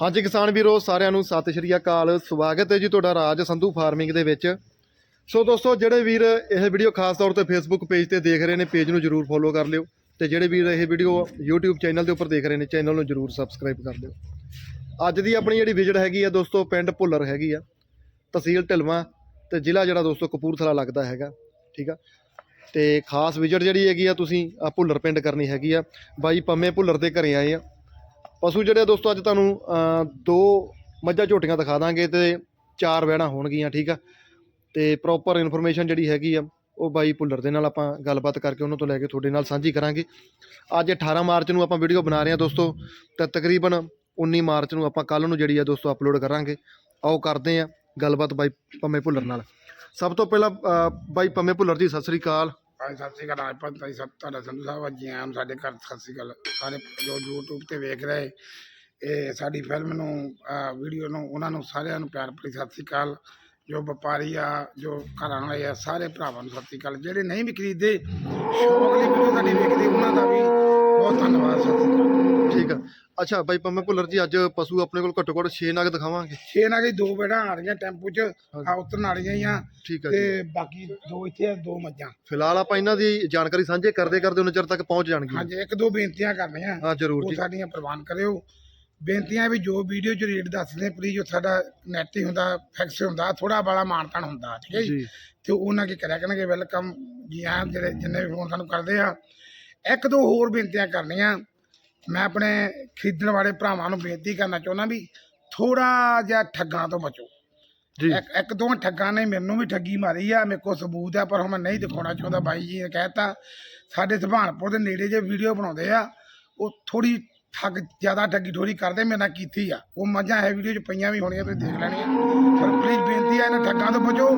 ਹਾਂਜੀ ਕਿਸਾਨ ਵੀਰੋ, ਸਾਰਿਆਂ ਨੂੰ ਸਤਿ ਸ਼੍ਰੀ ਅਕਾਲ। ਸਵਾਗਤ ਹੈ ਜੀ ਤੁਹਾਡਾ ਰਾਜ ਸੰਧੂ ਫਾਰਮਿੰਗ ਦੇ ਵਿੱਚ। ਸੋ ਦੋਸਤੋ, ਜਿਹੜੇ ਵੀਰ ਇਹ ਵੀਡੀਓ ਖਾਸ ਤੌਰ ਤੇ ਫੇਸਬੁੱਕ ਪੇਜ ਤੇ ਦੇਖ ਰਹੇ ਨੇ ਪੇਜ ਨੂੰ ਜਰੂਰ ਫੋਲੋ ਕਰ ਲਿਓ। ਤੇ ਜਿਹੜੇ ਵੀਰ ਇਹ ਵੀਡੀਓ YouTube ਚੈਨਲ ਦੇ ਉੱਪਰ ਦੇਖ ਰਹੇ ਨੇ ਚੈਨਲ ਨੂੰ ਜਰੂਰ ਸਬਸਕ੍ਰਾਈਬ ਕਰ ਲਿਓ। ਅੱਜ ਦੀ ਆਪਣੀ ਜਿਹੜੀ ਵਿਜ਼ਿਟ ਹੈਗੀ ਆ ਦੋਸਤੋ, ਪਿੰਡ ਭੁੱਲਰ ਹੈਗੀ ਆ। ਤਹਿਸੀਲ ਢਿਲਵਾਂ ਤੇ ਜ਼ਿਲ੍ਹਾ ਜਿਹੜਾ ਦੋਸਤੋ, ਕਪੂਰਥਲਾ ਲੱਗਦਾ ਹੈਗਾ, ਠੀਕ ਆ? ਤੇ ਖਾਸ ਵਿਜ਼ਿਟ ਜਿਹੜੀ ਹੈਗੀ ਆ ਤੁਸੀਂ ਆ ਭੁੱਲਰ ਪਿੰਡ ਕਰਨੀ ਹੈਗੀ ਆ। ਬਾਈ ਪੰਮੇ ਭੁੱਲਰ ਦੇ ਘਰੇ ਆਏ ਆ। ਪਸ਼ੂ ਜਿਹੜੇ ਆ ਦੋਸਤੋ, ਅੱਜ ਤੁਹਾਨੂੰ ਦੋ ਮੱਝਾਂ ਝੋਟੀਆਂ ਦਿਖਾ ਦਾਂਗੇ ਤੇ ਚਾਰ ਵਹਿਣਾ ਹੋਣਗੀਆਂ, ਠੀਕ ਆ? ਤੇ ਪ੍ਰੋਪਰ ਇਨਫੋਰਮੇਸ਼ਨ ਜਿਹੜੀ ਹੈਗੀ ਆ, ਉਹ ਬਾਈ ਭੁੱਲਰ ਦੇ ਨਾਲ ਆਪਾਂ ਗੱਲਬਾਤ ਕਰਕੇ ਉਹਨਾਂ ਤੋਂ ਲੈ ਕੇ ਤੁਹਾਡੇ ਨਾਲ ਸਾਂਝੀ ਕਰਾਂਗੇ। ਅੱਜ 18 ਮਾਰਚ ਨੂੰ ਆਪਾਂ ਵੀਡੀਓ ਬਣਾ ਰਹੇ ਹਾਂ ਦੋਸਤੋ, ਤਾਂ ਤਕਰੀਬਨ 19 ਮਾਰਚ ਨੂੰ ਆਪਾਂ ਕੱਲ ਨੂੰ ਜਿਹੜੀ ਆ ਦੋਸਤੋ ਅਪਲੋਡ ਕਰਾਂਗੇ। ਆਓ ਕਰਦੇ ਆ ਗੱਲਬਾਤ ਬਾਈ ਪੰਮੇ ਭੁੱਲਰ ਨਾਲ। ਸਭ ਤੋਂ ਪਹਿਲਾਂ ਬਾਈ ਪੰਮੇ ਭੁੱਲਰ ਜੀ, ਸਤਿ ਸ੍ਰੀ ਅਕਾਲ। ਭਾਈ ਸਤਿ ਸ਼੍ਰੀ ਅਕਾਲ ਰਾਜਪਾਲ ਭਾਈ ਸਭ ਤੁਹਾਡਾ ਸੰਧੂ ਸਾਹਿਬ ਅੱਜ ਆਏ ਹਾਂ ਸਾਡੇ ਘਰ, ਸਤਿ ਸ਼੍ਰੀ ਅਕਾਲ। ਸਾਰੇ ਜੋ YouTube ਤੇ ਵੇਖ ਰਹੇ, ਇਹ ਸਾਡੀ ਫਿਲਮ ਨੂੰ ਵੀਡੀਓ ਨੂੰ, ਉਹਨਾਂ ਨੂੰ ਸਾਰਿਆਂ ਨੂੰ ਪਿਆਰ ਭਰੀ ਸਤਿ ਸ਼੍ਰੀ ਅਕਾਲ। ਜੋ ਵਪਾਰੀ ਆ, ਜੋ ਘਰਾਂ ਵਾਲੇ ਆ, ਸਾਰੇ ਭਰਾਵਾਂ ਨੂੰ ਸਤਿ ਸ਼੍ਰੀ ਅਕਾਲ। ਜਿਹੜੇ ਨਹੀਂ ਵੀ ਖਰੀਦਦੇ ਸ਼ੌਕ ਵੀਡੀਓ ਸਾਡੀ ਵੇਖਦੇ, ਉਹਨਾਂ ਦਾ ਵੀ ਬਹੁਤ ਧੰਨਵਾਦ ਸਤਿ ਸ਼੍ਰੀ ਅਕਾਲ ਠੀਕ ਆ। ਅੱਛਾ ਬਾਈ ਪੰਮੇ ਭੁੱਲਰ ਜੀ ਅੱਜ ਪਸ਼ੂ ਆਪਣੇ ਕੋਲ ਘੱਟੋ ਘੱਟ 6 ਨਗ ਦਿਖਾਵਾਂਗੇ। ਛੇ ਨਾਲ ਗਈ ਦੋ ਬੇੜਾਂ ਆ ਰਹੀਆਂ ਟੈਂਪੂ 'ਚ ਆ ਉਤਰਨ ਵਾਲੀਆਂ ਹੀ ਆ ਠੀਕ ਆ ਜੀ। ਤੇ ਬਾਕੀ ਦੋ ਇੱਥੇ ਆ ਦੋ ਮੱਝਾਂ। ਫਿਲਹਾਲ ਆਪਾਂ ਇਹਨਾਂ ਦੀ ਜਾਣਕਾਰੀ ਸਾਂਝੇ ਕਰਦੇ ਕਰਦੇ ਉਹਨਾਂ ਚਿਰ ਤੱਕ ਪਹੁੰਚ ਜਾਣਗੀਆਂ। ਹਾਂਜੀ ਇੱਕ ਦੋ ਬੇਨਤੀਆਂ ਕਰਨੀਆਂ। ਹਾਂ ਜਰੂਰ ਉਹ ਜੀ। ਸਾਡੀਆਂ ਪ੍ਰਵਾਨ ਕਰਿਓ। ਬੇਨਤੀਆਂ ਵੀ ਜੋ ਵੀਡੀਓ 'ਚ ਰੇਟ ਦੱਸਦੇ ਪਲੀਜ਼ ਉਹ ਸਾਡਾ ਨੈਟ ਹੀ ਹੁੰਦਾ ਫਿਕਸ ਹੁੰਦਾ ਥੋੜਾ ਬਾਲਾ ਮਾਨਤਾਨ ਹੁੰਦਾ ਠੀਕ ਹੈ ਜੀ। ਜੀ। ਤੇ ਉਹਨਾਂ ਕੀ ਕਰਿਆ ਕਰਨਗੇ ਵੈਲਕਮ ਜੀ ਆਇਆਂ ਜਿਹੜੇ ਜਿੰਨੇ ਵੀ ਫੋਨ ਸਾਨੂੰ ਕਰਦੇ ਆ। ਇੱਕ ਦੋ ਹੋਰ ਬੇਨਤੀਆਂ ਕਰਨੀਆਂ। ਮੈਂ ਆਪਣੇ ਖਰੀਦਣ ਵਾਲੇ ਭਰਾਵਾਂ ਨੂੰ ਬੇਨਤੀ ਕਰਨਾ ਚਾਹੁੰਦਾ ਵੀ ਥੋੜਾ ਜਿਹਾ ਠੱਗਾਂ ਤੋਂ ਬਚੋ। ਜੀ। ਇੱਕ ਇੱਕ ਦੋ ਠੱਗਾਂ ਨੇ ਮੈਨੂੰ ਵੀ ਠੱਗੀ ਮਾਰੀ ਆ ਮੇਰੇ ਕੋਲ ਸਬੂਤ ਆ ਪਰ ਹੁਣ ਮੈਂ ਨਹੀਂ ਦਿਖਾਉਣਾ ਚਾਹੁੰਦਾ। ਬਾਈ ਜੀ ਨੇ ਕਹਿਤਾ ਸਾਡੇ ਸੁਭਾਨਪੁਰ ਦੇ ਨੇੜੇ ਜੇ ਵੀਡੀਓ ਬਣਾਉਂਦੇ ਆ ਉਹ ਥੋੜੀ ਠੱਗ ਜ਼ਿਆਦਾ ਠੱਗੀ ਠੋਰੀ ਕਰਦੇ ਮੇਰੇ ਨਾਲ ਕੀਤੀ ਆ। ਉਹ ਮੱਝਾਂ ਹੈ ਵੀਡੀਓ 'ਚ ਪਈਆਂ ਵੀ ਹੋਣੀਆਂ ਤੁਸੀਂ ਦੇਖ ਲੈਣੀਆਂ। ਪਰ ਪਲੀਜ਼ ਬੇਨਤੀ ਆ ਇਹਨਾਂ ਠੱਗਾਂ ਤੋਂ ਬਚੋ।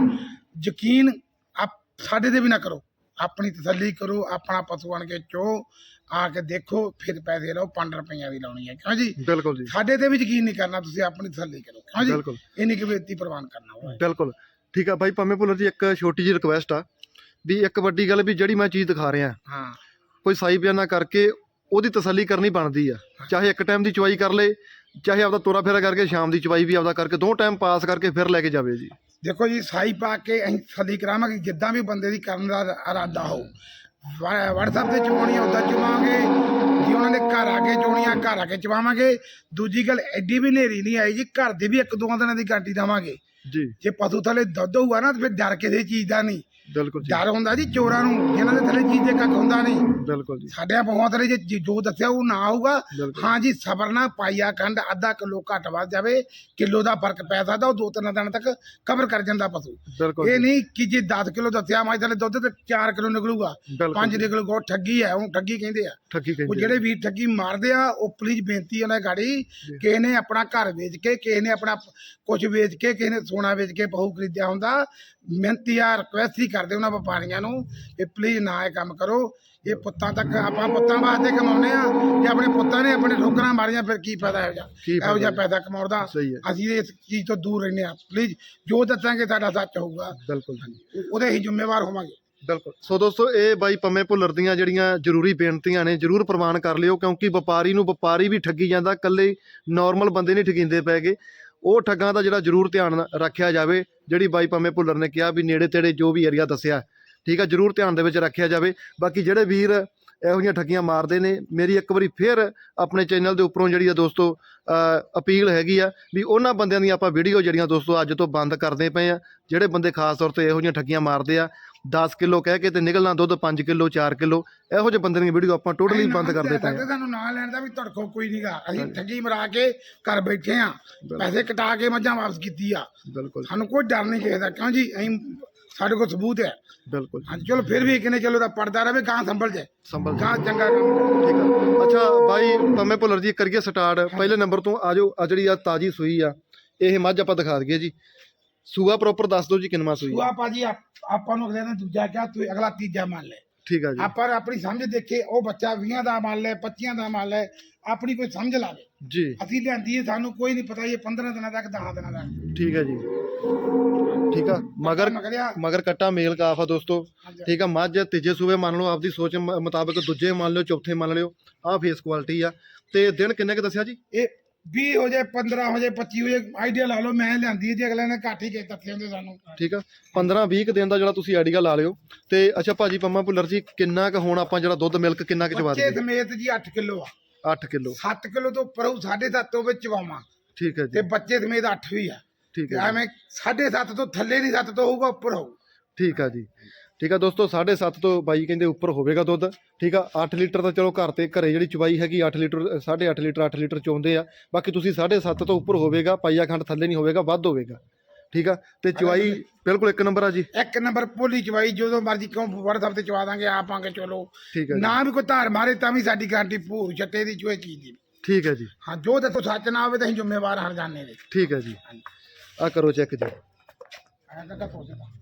ਯਕੀਨ ਆਪ ਸਾਡੇ ਤੇ ਵੀ ਨਾ ਕਰੋ। ਆਪਣੀ ਤਸੱਲੀ ਕਰੋ ਆਪਣਾ ਪਸ਼ੂ ਆਣ ਕੇ ਚੋ ਆ ਕੇ ਦੇਖੋ ਫਿਰ ਪੈਸੇ ਲਓ 5 ਰੁਪਈਆਂ ਦੀ ਲਾਉਣੀ ਹੈ। ਕਿਉਂ ਜੀ? ਬਿਲਕੁਲ ਜੀ। ਸਾਡੇ ਤੇ ਵੀ ਯਕੀਨ ਨਹੀਂ ਕਰਨਾ ਤੁਸੀਂ ਆਪਣੀ ਤਸੱਲੀ ਕਰੋ। ਕਿਉਂ ਜੀ? ਬਿਲਕੁਲ। ਇੰਨੀ ਕੁ ਬੇਨਤੀ ਪ੍ਰਵਾਨ ਕਰਨਾ ਹੋਵੇ ਬਿਲਕੁਲ। ਠੀਕ ਆ ਬਾਈ ਪੰਮੇ ਭੁੱਲਰ ਜੀ ਇੱਕ ਛੋਟੀ ਜਿਹੀ ਰਿਕੁਐਸਟ ਆ ਵੀ ਇੱਕ ਵੱਡੀ ਗੱਲ ਵੀ ਜਿਹੜੀ ਮੈਂ ਚੀਜ਼ ਦਿਖਾ ਰਿਹਾ। ਹਾਂ। ਕੋਈ ਸਾਈ ਬਿਆਨਾ ਕਰਕੇ ਉਹਦੀ ਤਸੱਲੀ ਕਰਨੀ ਬਣਦੀ ਆ। ਚਾਹੇ ਇੱਕ ਟਾਈਮ ਦੀ ਚੁਆਈ ਕਰ ਲੇ ਚਾਹੇ ਆਪਦਾ ਤੋਰਾ ਫੇਰਾ ਕਰਕੇ ਸ਼ਾਮ ਦੀ ਚੁਆਈ ਵੀ ਆਪਦਾ ਕਰਕੇ ਦੋ ਟਾਈਮ ਪਾਸ ਕਰਕੇ ਫਿਰ ਲੈ ਕੇ ਜਾਵੇ ਜੀ। ਦੇਖੋ ਜੀ ਸਾਈ ਪਾ ਕੇ ਅਸੀਂ ਸਦੀ ਕਰਾਵਾਂਗੇ ਜਿੱਦਾਂ ਵੀ ਬੰਦੇ ਦੀ ਕਰਨ ਦਾ ਇਰਾਦਾ ਹੋ WhatsApp ਤੇ ਚਵਾਉਣੀਆਂ ਉਦਾਂ ਚਵਾਵਾਂਗੇ ਜੀ ਉਹਨਾਂ ਨੇ ਘਰ ਆ ਕੇ ਚੋਣੀਆਂ ਘਰ ਆ ਕੇ ਚਵਾਵਾਂਗੇ ਦੂਜੀ ਗੱਲ ਐਡੀ ਵੀ ਨੇਰੀ ਨਹੀਂ ਆਈ ਜੀ ਘਰ ਦੀ ਵੀ ਇੱਕ ਦੋ ਦਿਨਾਂ ਦੀ ਗਾਰੰਟੀ ਦੇਵਾਂਗੇ। ਜੀ। ਜੇ ਪਸ਼ੂ ਥੱਲੇ ਦੁੱਧ ਹੋਊਗਾ ਨਾ ਤੇ ਫਿਰ ਡਰ ਕਿਸੇ ਚੀਜ਼ ਦਾ ਨਹੀਂ। ਬਿਲਕੁਲ ਜੀ। ਡਰ ਹੁੰਦਾ ਜੀ ਚੋਰਾਂ ਨੂੰ ਜਿਨ੍ਹਾਂ ਦੇ ਥੱਲੇ ਚੀਜ਼ ਦੇ ਕੱਖ ਹੁੰਦਾ ਨਹੀਂ। ਬਿਲਕੁਲ ਜੀ। ਸਾਡੇ ਪਹੁੰਚ ਥੱਲੇ ਜੇ ਜੇ ਜੋ ਦੱਸਿਆ ਉਹ ਨਾ ਆਊਗਾ। ਬਿਲਕੁਲ। ਹਾਂ ਜੀ ਸਬਰ ਨਾਲ ਪਾਈਆ ਖੰਡ ਅੱਧਾ ਕਿਲੋ ਘੱਟ ਵੱਧ ਜਾਵੇ ਕਿਲੋ ਦਾ ਫ਼ਰਕ ਪੈ ਸਕਦਾ ਉਹ ਦੋ ਤਿੰਨ ਦਿਨ ਤੱਕ ਕਵਰ ਕਰ ਜਾਂਦਾ ਪਸ਼ੂ। ਬਿਲਕੁਲ ਇਹ ਜੀ, ਨਹੀਂ ਕਿ ਜੇ 10 ਕਿਲੋ ਦੱਸਿਆ ਮੈਂ ਥੱਲੇ ਦੁੱਧ ਤੇ 4 ਕਿਲੋ ਨਿਕਲੂਗਾ। ਬਿਲਕੁਲ 5 ਨਿਕਲੂਗਾ ਉਹ ਠੱਗੀ ਹੈ ਉਹ ਠੱਗੀ ਕਹਿੰਦੇ ਆ। ਠੱਗੀ ਉਹ ਕਹਿੰਦੇ ਜਿਹੜੇ ਵੀ ਠੱਗੀ ਮਾਰਦੇ ਆ ਉਹ ਪਲੀਜ਼ ਬੇਨਤੀ ਉਹਨਾਂ ਗਾੜੀ ਕਿਸੇ ਨੇ ਆਪਣਾ ਘਰ ਵੇਚ ਕੇ ਕਿਸੇ ਨੇ ਆਪਣਾ ਕੁਝ ਵੇਚ ਕੇ ਕਿਸੇ ਨੇ ਸੋਨਾ ਵੇਚ ਕੇ ਬਹੂ ਖਰੀਦਿਆ ਹੁੰਦਾ ਮਿਹਨਤੀ ਆ ਰਿਕਵੈਸਟ ਹੀ ਕਰਦੇ ਉਹਨਾਂ ਵਪਾਰੀਆਂ ਨੂੰ ਕਿ ਪਲੀਜ਼ ਨਾ ਇਹ ਕੰਮ ਕਰੋ। ਇਹ ਪੁੱਤਾਂ ਤੱਕ ਆਪਾਂ ਪੁੱਤਾਂ ਵਾਸਤੇ ਕਮਾਉਨੇ ਆ ਜੇ ਆਪਣੇ ਪੁੱਤਾਂ ਨੇ ਆਪਣੇ ਠੋਕਰਾਂ ਮਾਰੀਆਂ ਫਿਰ ਕੀ ਫਾਇਦਾ ਇਹੋ ਜਿਹਾ? ਇਹੋ ਜਿਹਾ? ਪੈਸਾ ਕਮਾਉਣ ਦਾ। ਅਸੀਂ ਇਸ ਚੀਜ਼ ਤੋਂ ਦੂਰ ਰਹਿੰਦੇ ਆ ਪਲੀਜ਼ ਜੋ ਦੱਸਾਂਗੇ ਸਾਡਾ ਸੱਚ ਹੋਊਗਾ। ਬਿਲਕੁਲ ਉਹਦੇ ਹੀ ਜ਼ਿੰਮੇਵਾਰ ਹੋਵਾਂਗੇ। ਬਿਲਕੁਲ। ਸੋ ਦੋਸਤੋ ਇਹ ਬਾਈ ਪੰਮੇ ਭੁੱਲਰ ਦੀਆਂ ਜਿਹੜੀਆਂ ਜ਼ਰੂਰੀ ਬੇਨਤੀਆਂ ਨੇ ਜ਼ਰੂਰ ਪ੍ਰਵਾਨ ਕਰ ਲਿਓ ਕਿਉਂਕਿ ਵਪਾਰੀ ਨੂੰ ਵਪਾਰੀ ਵੀ ਠੱਗੀ ਜਾਂਦਾ ਇਕੱਲੇ ਨਾਰਮਲ ਬੰਦੇ ਨਹੀਂ ਠਗਿੰਦੇ ਪੈਗੇ ਉਹ ਠੱਗਾਂ ਦਾ ਜਿਹੜਾ ਜ਼ਰੂਰ ਧਿਆਨ ਰੱਖਿਆ ਜਾਵੇ, ਜਿਹੜੀ ਬਾਈ ਪੰਮੇ ਭੁੱਲਰ ਨੇ ਕਿਹਾ ਵੀ ਨੇੜੇ ਤੇੜੇ ਜੋ ਵੀ ਏਰੀਆ ਦੱਸਿਆ, ਠੀਕ ਆ, ਜ਼ਰੂਰ ਧਿਆਨ ਦੇ ਵਿੱਚ ਰੱਖਿਆ ਜਾਵੇ। ਬਾਕੀ ਜਿਹੜੇ ਵੀਰ ਇਹੋ ਜਿਹੀਆਂ ਠੱਗੀਆਂ ਮਾਰਦੇ ਨੇ, ਮੇਰੀ ਇੱਕ ਵਾਰੀ ਫੇਰ ਆਪਣੇ ਚੈਨਲ ਦੇ ਉੱਪਰੋਂ ਜਿਹੜੀ ਆ ਦੋਸਤੋ ਅਪੀਲ ਹੈਗੀ ਆ ਵੀ ਉਹਨਾਂ ਬੰਦਿਆਂ ਦੀਆਂ ਆਪਾਂ ਵੀਡੀਓ ਜਿਹੜੀਆਂ ਦੋਸਤੋ ਅੱਜ ਤੋਂ ਬੰਦ ਕਰਦੇ ਪਏ ਆ, ਜਿਹੜੇ ਬੰਦੇ ਖਾਸ ਤੌਰ ਤੇ ਇਹੋ ਜਿਹੀਆਂ ਠੱਗੀਆਂ ਮਾਰਦੇ ਆ 10 ਕਿਲੋ ਕਹਿ ਕੇ ਤੇ ਨਿਕਲਣਾ ਦੁੱਧ 5 ਕਿਲੋ 4 ਕਿਲੋ ਇਹੋ ਜਿਹੇ ਬੰਦੇ ਦੀਆਂ ਵੀਡੀਓ ਆਪਾਂ ਟੋਟਲੀ ਬੰਦ ਪਏ ਸਕਦੇ, ਆ ਸਾਨੂੰ ਨਾਂ ਲੈਣ ਦਾ ਵੀ ਧੜਕੋ ਕੋਈ ਨਹੀਂਗਾ ਅਸੀਂ ਠੱਗੀ ਮਰਾ ਕੇ ਘਰ ਬੈਠੇ ਆ। ਪੈਸੇ ਕਟਾ ਕੇ ਮੱਝਾਂ ਵਾਪਸ ਕੀਤੀ ਆ। ਬਿਲਕੁਲ। ਸਾਨੂੰ ਕੋਈ ਡਰ ਨਹੀਂ ਕਿਸੇ ਦਾ। ਕਿਉਂ ਜੀ? ਅਸੀਂ ਸਾਡੇ ਕੋਲ ਸਬੂਤ ਹੈ। ਬਿਲਕੁਲ। ਹਾਂਜੀ ਚਲੋ ਫਿਰ ਵੀ ਕਿਨੇ ਚਲੋ ਦਾ ਪੜਦਾ ਰਵੇ ਗਾਂ ਸੰਭਲ ਜਾਏ। ਸੰਭਲ। ਗਾਂ ਚੰਗਾ ਕੰਮ ਠੀਕ ਆ। ਅੱਛਾ ਬਾਈ ਪੰਮੇ ਭੁੱਲਰ ਜੀ ਕਰੀਏ ਸਟਾਰਟ। ਪਹਿਲੇ ਨੰਬਰ ਤੋਂ ਆਜੋ ਆ ਜਿਹੜੀ ਆ ਤਾਜੀ ਸੂਈ ਆ ਇਹ ਮੱਝ ਆਪਾਂ ਦਿਖਾ ਦਈਏ ਜੀ। ਸੂਆ ਪ੍ਰੋਪਰ ਦੱਸ ਦਿਓ ਜੀ ਕਿੰਨਵਾ ਸੂਈ ਆ ਤੂੰ ਭਾਜੀ ਆਪ- ਆਪਾਂ ਨੂੰ ਅਗਲੇ ਨੇ ਦੂਜਾ ਕਿਹਾ ਤੂੰ ਅਗਲਾ ਤੀਜਾ ਮੰਨ ਲੈ। ਠੀਕ ਆ ਜੀ। ਆਪਾਂ ਆਪਣੀ ਸਮਝ ਦੇਖੇ ਉਹ ਬੱਚਾ 20 ਦਾ ਮੰਨ ਲੈ 25 ਦਾ ਮੰਨ ਲੈ ਆਪਣੀ ਕੋਈ ਸਮਝ ਲਾਵੇ ਜੀ। ਅਸੀਂ ਲਿਆਂਦੀ ਹੈ ਸਾਨੂੰ ਕੋਈ ਨਹੀਂ ਪਤਾ ਇਹ 15 ਦਿਨਾਂ ਤੱਕ 10 ਦਿਨਾਂ ਤੱਕ। ਠੀਕ ਹੈ ਜੀ। ਠੀਕ ਆ। ਮਗਰ ਮਗਰਿਆ। ਮਗਰ ਕੱਟਾ ਮੇਲ ਕਾਫ ਆ ਦੋਸਤੋ। ਹਾਂਜੀ। ਠੀਕ ਆ ਮੱਝ ਤੀਜੇ ਸੂਬੇ ਮੰਨ ਲਓ ਆਪਦੀ ਸੋਚ ਮ- ਮੁਤਾਬਕ ਦੂਜੇ ਮੰਨ ਲਿਓ ਚੌਥੇ ਮੰਨ ਲਿਓ। ਆਹ ਫੇਸ ਕੁਆਲਿਟੀ ਆ। ਤੇ ਦਿਨ ਕਿੰਨੇ ਕ ਦੱਸਿਆ ਜੀ? ਇਹ 20 ਹੋ ਜਾਏ 15 ਹੋ ਜਾਏ 25 ਹੋ ਜਾਏ ਆਈਡੀਆ ਲਾ ਲਓ ਮੈਂ ਲਿਆਂਦੀ ਹੈ ਜੀ ਅਗਲੇ ਨੇ ਘੱਟ ਹੀ ਕੇ ਦੱਸੇ ਹੁੰਦੇ ਸਾਨੂੰ। ਠੀਕ ਆ? 15 20 ਕੁ ਦਿਨ ਦਾ ਜਿਹੜਾ ਤੁਸੀਂ ਆਈਡੀਆ ਲਾ ਲਿਓ। ਤੇ ਅੱਛਾ ਭਾਜੀ ਪੰਮਾ ਭੁੱਲਰ ਜੀ ਕਿੰਨਾ ਕੁ ਹੁਣ ਆਪਾਂ ਜਿਹੜਾ ਦੁੱਧ ਮਿਲਕ ਕਿੰਨਾ ਕੁ ਚਵਾ ਬੱਚੇ ਦਈਏ? ਸਮੇਤ ਜੀ 8 ਕਿਲੋ ਆ। 8 ਕਿਲੋ। 7 ਕਿਲੋ ਤੋਂ ਉੱਪਰ ਹੋਊ 7.5 ਤੋਂ ਵਿੱਚ ਚਵਾਵਾਂ। ਠੀਕ ਹੈ ਤੇ ਜੀ ਬੱਚੇ ਸਮੇਤ 8 ਵੀ ਆ। ਠੀਕ ਤੇ ਹੈ ਜੀ, ਐਵੇਂ 7.5 ਤੋਂ ਥੱਲੇ ਨਹੀਂ 7 ਤੋਂ ਹੋਊਗਾ ਉੱਪਰ ਹੋਊ। ਠੀਕ ਆ ਜੀ। ਠੀਕ ਆ ਦੋਸਤੋ 7.5 ਤੋਂ ਬਾਈ ਕਹਿੰਦੇ ਉੱਪਰ ਹੋਵੇਗਾ ਦੁੱਧ। ਠੀਕ ਆ 8 ਲੀਟਰ ਤਾਂ ਚਲੋ ਘਰ ਤੇ ਘਰੇ ਜਿਹੜੀ ਚਵਾਈ ਹੈਗੀ 8 ਲੀਟਰ 8.5 ਲੀਟਰ 8 ਲੀਟਰ ਚੋਂਦੇ ਆ। ਬਾਕੀ ਤੁਸੀਂ 7.5 ਤੋਂ ਉੱਪਰ ਹੋਵੇਗਾ ਪਾਈਆ ਖੰਡ ਥੱਲੇ ਨਹੀਂ ਹੋਵੇਗਾ ਵੱਧ ਹੋਵੇਗਾ। ਠੀਕ ਆ ਤੇ ਚਵਾਈ ਬਿਲਕੁਲ ਇੱਕ ਨੰਬਰ ਆ ਜੀ। ਇੱਕ ਨੰਬਰ ਪੋਲੀ ਚਵਾਈ ਜਦੋਂ ਮਰਜ਼ੀ ਕਿਉਂ WhatsApp ਤੇ ਚਵਾ ਦਾਂਗੇ ਆਪਾਂਗੇ ਚਲੋ। ਠੀਕ ਜੀ। ਨਾ ਵੀ ਕੋਈ ਧਾਰ ਮਾਰੇ ਤਾਂ ਵੀ ਸਾਡੀ ਗਾਰੰਟੀ ਭੂਰ ਛੱਟੇ ਦੀ ਚੋਏ ਚੀਜ਼ ਦੀ। ਠੀਕ ਹੈ ਜੀ। ਹਾਂ ਜੋ ਦੱਸੋ ਸੱਚ ਨਾ ਹੋਵੇ ਤਾਂ ਅਸੀਂ ਜ਼ਿੰਮੇਵਾਰ ਹਰ ਜਾਣੇ ਦੇ ਠੀਕ ਹੈ ਜੀ। ਆ ਕਰੋ ਚੈੱਕ ਜੀ। ਐਂ ਤਾਂ ਵੀਡੀਓ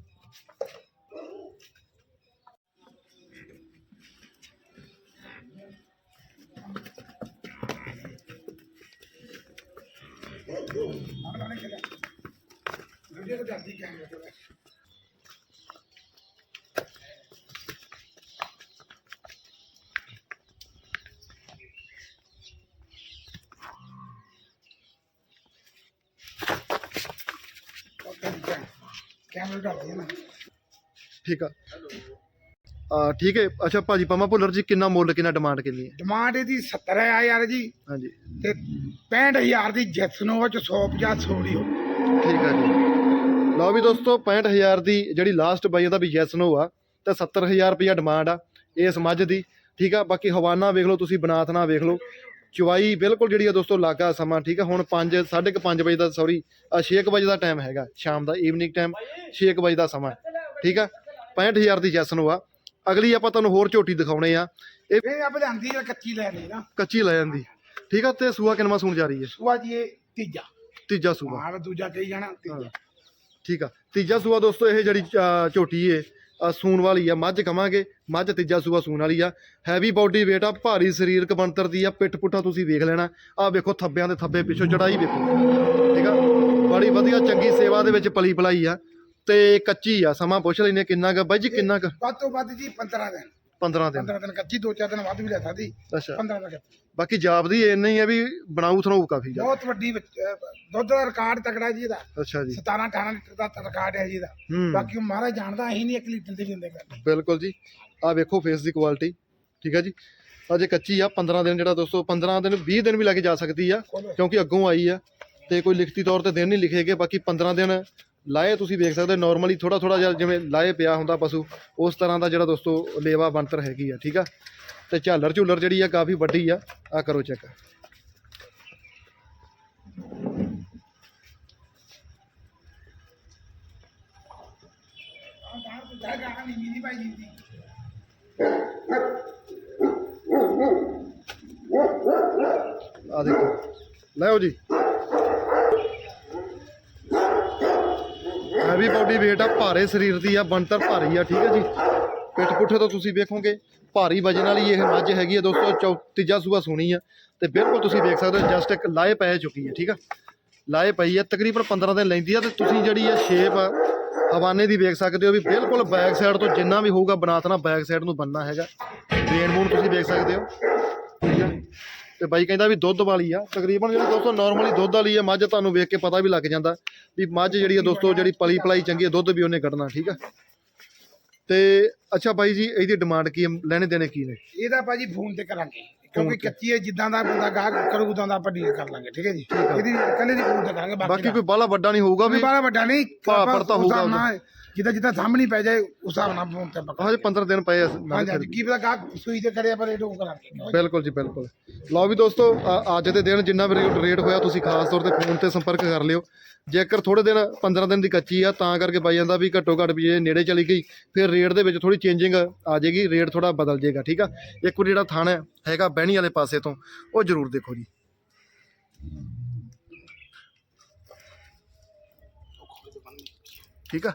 ਕੈਮਰੇ ਨਾ ਠੀਕ ਆ। ਆ ਠੀਕ ਹੈ। ਅੱਛਾ ਭਾਜੀ ਪੰਮਾ ਭੁੱਲਰ ਜੀ ਕਿੰਨਾ ਮੁੱਲ ਕਿੰਨਾ ਡਿਮਾਂਡ ਕਿੰਨੀ ਹੈ? ਡਿਮਾਂਡ ਇਹਦੀ 70 ਹੈ ਯਾਰ ਜੀ। ਹਾਂਜੀ। ਤੇ 65000 ਦੀ ਜੈਸਨੋ ਚ 150 ਛੋੜੀ ਹੋ ਠੀਕ ਆ ਜੀ। ਲਓ ਵੀ ਦੋਸਤੋ 65000 ਦੀ ਜਿਹੜੀ ਲਾਸਟ ਬਾਈ ਉਹਦਾ ਵੀ ਯੈਸ ਨੋ ਆ ਤੇ 70000 ਰੁਪਇਆ ਡਿਮਾਂਡ ਆ ਇਸ ਮੱਝ ਦੀ। ਠੀਕ ਆ ਬਾਕੀ ਹਵਾਨਾ ਵੇਖ ਲਓ ਤੁਸੀਂ ਬਨਾਤ ਨਾ ਵੇਖ ਲਓ। ਚੁਵਾਈ ਬਿਲਕੁਲ ਜਿਹੜੀ ਆ ਦੋਸਤੋ ਲਾਗਾ ਸਮਾਂ ਠੀਕ ਆ ਹੁਣ 5 5:30 ਵਜੇ ਦਾ ਸੌਰੀ 6 ਵਜੇ ਦਾ ਟਾਈਮ ਹੈਗਾ ਸ਼ਾਮ ਦਾ ਈਵਨਿੰਗ ਟਾਈਮ 6 ਵਜੇ ਦਾ ਸਮਾਂ। ਠੀਕ ਆ 65000 ਦੀ ਯੈਸ ਨੋ ਆ ਅਗਲੀ ਆਪਾਂ ਤੁਹਾਨੂੰ ਹੋਰ ਝੋਟੀ ਦਿਖਾਉਣੇ ਆ। ਇਹ ਇਹ ਆਪ ਜਾਂਦੀ ਹੈ ਕੱਚੀ ਲੈ ਲਈ ਨਾ। ਕੱਚੀ ਲੈ ਜਾਂਦੀ ਠੀਕ ਆ ਤੇ ਸੂਆ ਕਿਨਵਾ ਸੂਣ ਜਾ ਰਹੀ ਹੈ? ਸੁਆ ਜੀ ਇਹ ਤੀਜਾ। ਤੀਜਾ ਸੂਆ। ਮਾਂ ਦੂਜਾ ਕਹੀ ਜਾਣਾ ਤੀਜਾ। ਠੀਕ ਆ। ਤੀਜਾ ਸੂਆ ਦੋਸਤੋ ਇਹ ਜਿਹੜੀ ਅਹ, ਝੋਟੀ ਏ ਅਹ, ਸੂਣ ਵਾਲੀ ਆ ਮੱਝ ਕਵਾਂਗੇ। ਮੱਝ ਤੀਜਾ ਸੂਆ ਸੂਣ ਵਾਲੀ ਆ। ਹੈਵੀ ਬਾਡੀ weight ਆ ਭਾਰੀ ਸਰੀਰਕ ਬਣਤਰ ਦੀ ਆ ਪਿੱਠ ਪੁੱਠਾ ਤੁਸੀਂ ਵੇਖ ਲੈਣਾ। ਆ ਵੇਖੋ ਥੱਬਿਆਂ ਦੇ ਥੱਬੇ ਪਿੱਛੋਂ ਚੜਾਈ ਵੇਖੋ। ਠੀਕ ਆ? ਬੜੀ ਵਧੀਆ ਚੰਗੀ ਸੇਵਾ ਦੇ ਵਿੱਚ ਪਲੀ ਪਲਾਈ ਆ। ਤੇ ਕੱਚੀ ਆ ਸਮਾਂ ਪੁੱਛ ਲੈਨੇ ਕਿੰਨਾ ਕੁ। ਬਾਈ ਜੀ ਕਿੰਨਾ ਕੁ? ਵੱਧ ਤੋਂ ਵੱਧ ਜੀ 15 ਦਿਨ। 15 ਦਿਨ। 15 ਦਿਨ ਕੱਚੀ ਦੋ ਚਾਰ ਦਿਨ ਵੱਧ ਵੀ ਲੈ ਸਕਦੀ। ਅੱਛਾ। 15 ਦਿਨ ਕੱਚੀ। ਬਾਕੀ ਜਾਪਦੀ ਇੰਨਾ ਹੀ ਆ ਵੀ ਬਣਾਊ ਥਣਾਊ ਕਾਫੀ ਜ਼ਿਆਦਾ। ਬਹੁਤ ਵੱਡੀ ਅਹ ਦੁੱਧ ਦਾ ਰਿਕਾਰਡ ਤਕੜਾ ਜੀ ਇਹਦਾ। ਅੱਛਾ ਜੀ। 17 18 ਲੀਟਰ ਦਾ ਰਿਕਾਰਡ ਹੈ ਜੀ ਇਹਦਾ। ਹੂੰ। ਬਾਕੀ ਉਹ ਮਹਾਰਾਜ ਜਾਣਦਾ ਅਸੀਂ ਨਹੀਂ 1 ਲੀਟਰ ਦੇ ਹੁੰਦੇ ਕਰਦੇ ਬਿਲਕੁਲ ਜੀ। ਆ ਵੇਖੋ ਫੇਸ ਦੀ ਕੁਆਲਿਟੀ ਠੀਕ ਹੈ ਜੀ। ਅਜੇ ਕੱਚੀ ਆ 15 ਦਿਨ ਜਿਹੜਾ ਦੋਸਤੋ 15 ਦਿਨ 20 ਦਿਨ ਵੀ ਲੈ ਕੇ ਜਾ ਸਕਦੀ ਆ ਕਿਉਂਕਿ ਅੱਗੋਂ ਆਈ ਆ। ਤੇ ਕੋਈ ਲਿਖਤੀ ਤੌਰ ਤੇ ਦਿਨ ਨਹੀਂ ਲਿਖੇਗੇ ਬਾਕੀ 15 ਦਿਨ ਲਾਏ ਤੁਸੀਂ ਵੇਖ ਸਕਦੇ ਨਾਰਮਲੀ ਥੋੜਾ ਥੋੜਾ ਜਿਹਾ ਜਿਵੇਂ ਲਾਏ ਪਿਆ ਹੁੰਦਾ ਪਸ਼ੂ, ਉਸ ਤਰ੍ਹਾਂ ਦਾ ਜਿਹੜਾ ਦੋਸਤੋ ਲੇਵਾ ਬਣਤਰ ਹੈਗੀ ਆ, ਠੀਕ ਆ? ਤੇ ਝਾਲਰ ਝੂਲਰ ਜਿਹੜੀ ਆ ਕਾਫੀ ਵੱਡੀ ਆ ਆ ਕਰੋ ਚੈੱਕ ਆਹ ਆ ਦੇਖੋ ਲੈਓ ਜੀ। ਹੈਵੀ ਬਾਡੀ weight ਆ, ਭਾਰੇ ਸਰੀਰ ਦੀ ਆ, ਬਣਤਰ ਭਾਰੀ ਆ, ਠੀਕ ਹੈ ਜੀ? ਪਿੱਠ ਪੁੱਠੇ ਤੋਂ ਤੁਸੀਂ ਵੇਖੋਗੇ, ਭਾਰੀ ਵਜਨ ਵਾਲੀ ਇਹ ਮੱਝ ਹੈਗੀ ਆ ਦੋਸਤੋ, ਚੌ, ਤੀਜਾ ਸੂਆ ਸੋਣੀ ਆ। ਤੇ ਬਿਲਕੁਲ ਤੁਸੀਂ ਵੇਖ ਸਕਦੇ ਹੋ ਜਸਟ ਇੱਕ ਲਾਏ ਪੈ ਚੁੱਕੀ ਹੈ ਠੀਕ ਆ? ਲਾਏ ਪਈ ਆ, ਤਕਰੀਬਨ 15 ਦਿਨ ਲੈਂਦੀ ਆ, ਤੇ ਤੁਸੀਂ ਜਿਹੜੀ ਇਹ ਸ਼ੇਪ ਆ, ਹਵਾਨੇ ਦੀ ਵੇਖ ਸਕਦੇ ਹੋ ਵੀ ਬਿਲਕੁਲ ਬੈਕ ਸਾਈਡ ਤੋਂ ਜਿੰਨਾ ਵੀ ਹੋਊਗਾ ਬਨਾਤਨਾ ਬੈਕ ਸਾਈਡ ਨੂੰ ਬੰਨਣਾ ਹੈਗਾ। ਵੇਨ ਮੂਨ ਤੁਸੀਂ ਵੇਖ ਸਕਦੇ ਹੋ। ਤੇ ਬਾਈ ਕਹਿੰਦਾ ਵੀ ਦੁੱਧ ਵਾਲੀ ਆ। ਤਕਰੀਬਨ ਜਿਹੜੀ ਦੋਸਤੋ ਨਾਰਮਲੀ ਦੁੱਧ ਵਾਲੀ ਆ ਮੱਝ ਤੁਹਾਨੂੰ ਵੇਖ ਕੇ ਪਤਾ ਵੀ ਲੱਗ ਜਾਂਦਾ ਵੀ ਮੱਝ ਜਿਹੜੀ ਆ ਦੋਸਤੋ ਜਿਹੜੀ ਪਲੀ ਪਲਾਈ ਚੰਗੀ ਆ ਦੁੱਧ ਵੀ ਉਹਨੇ ਕੱਢਣਾ ਠੀਕ ਆ? ਤੇ ਅੱਛਾ ਬਾਈ ਜੀ ਇਹਦੀ ਡਿਮਾਂਡ ਕੀ ਆ? ਲੈਣੇ ਦੇਣੇ ਕੀ ਨੇ? ਇਹਦਾ ਭਾਜੀ ਫੋਨ ਤੇ ਕਰਾਂਗੇ। ਕਿਉਂਕਿ ਤੇ। ਕੱਚੀ ਹੈ ਜਿੱਦਾਂ ਦਾ ਬੰਦਾ ਗਾਹਕ ਕਰੂ ਉਦਾਂ ਦਾ ਆਪਾਂ ਡੀਲ ਕਰ ਲਾਂਗੇ ਠੀਕ ਹੈ ਜੀ? ਇਹਦੀ ਕੱਲੇ ਦੀ ਫੋਨ ਤੇ ਕਰਾਂਗੇ ਬਾਕੀ ਬਾਕੀ ਕੋਈ ਬਾਹਲਾ ਵੱਡਾ ਨਹੀਂ ਹੋਊਗਾ ਵੀ? ਬਾਲਾ ਵੱਡਾ ਨਹੀਂ ਭਾਅ ਆਪਾਂ ਉਸ ਹੋਊਗਾ ਨਾਲ ਜਿੱਦਾਂ ਜਿੱਦਾਂ ਸਾਹਮਣੇ ਪੈ ਜਾਏ ਉਸ ਹਿਸਾਬ ਨਾਲ ਫੋਨ ਤੇ ਪਕਾ ਹਜੇ 15 ਦਿਨ ਪਏ ਆ। ਹਾਂਜੀ ਹਾਂਜੀ ਕੀ ਪਤਾ ਗਾਹਕ ਸੂਈ ਤੇ ਕਰਿਆ ਪਰ ਇਹ ਡੋਕ ਕਰਾਂਗੇ ਬਿਲਕੁਲ ਜੀ ਬਿਲਕੁਲ। ਲਓ ਵੀ ਦੋਸਤੋ ਅ- ਅੱਜ ਦੇ ਦਿਨ ਜਿੰਨਾ ਵੀ ਰੇਟ ਰੇਟ ਹੋਇਆ ਤੁਸੀਂ ਖਾਸ ਤੌਰ ਤੇ ਫੋਨ ਤੇ ਸੰਪਰਕ ਕਰ ਲਿਓ। ਜੇਕਰ ਥੋੜੇ ਦਿਨ 15 ਦਿਨ ਦੀ ਕੱਚੀ ਆ ਤਾਂ ਕਰਕੇ ਬਾਈ ਜਾਂਦਾ ਵੀ ਘੱਟੋ ਘੱਟ ਵੀ ਜੇ ਨੇੜੇ ਚਲੀ ਗਈ ਫਿਰ ਰੇਟ ਦੇ ਵਿੱਚ ਥੋੜੀ ਚੇਂਜਿੰਗ ਆ ਜਾਏਗੀ ਰੇਟ ਥੋੜਾ ਬਦਲ ਜਾਏਗਾ ਠੀਕ ਆ? ਇੱਕ ਵਾਰ ਜਿਹੜਾ ਥਾਣਾ ਹੈ, ਹੈਗਾ ਬਹਿਣੀ ਵਾਲੇ ਪਾਸੇ ਤੋਂ ਉਹ ਜ਼ਰੂਰ ਦੇਖੋ ਜੀ। ਠੀਕ ਆ?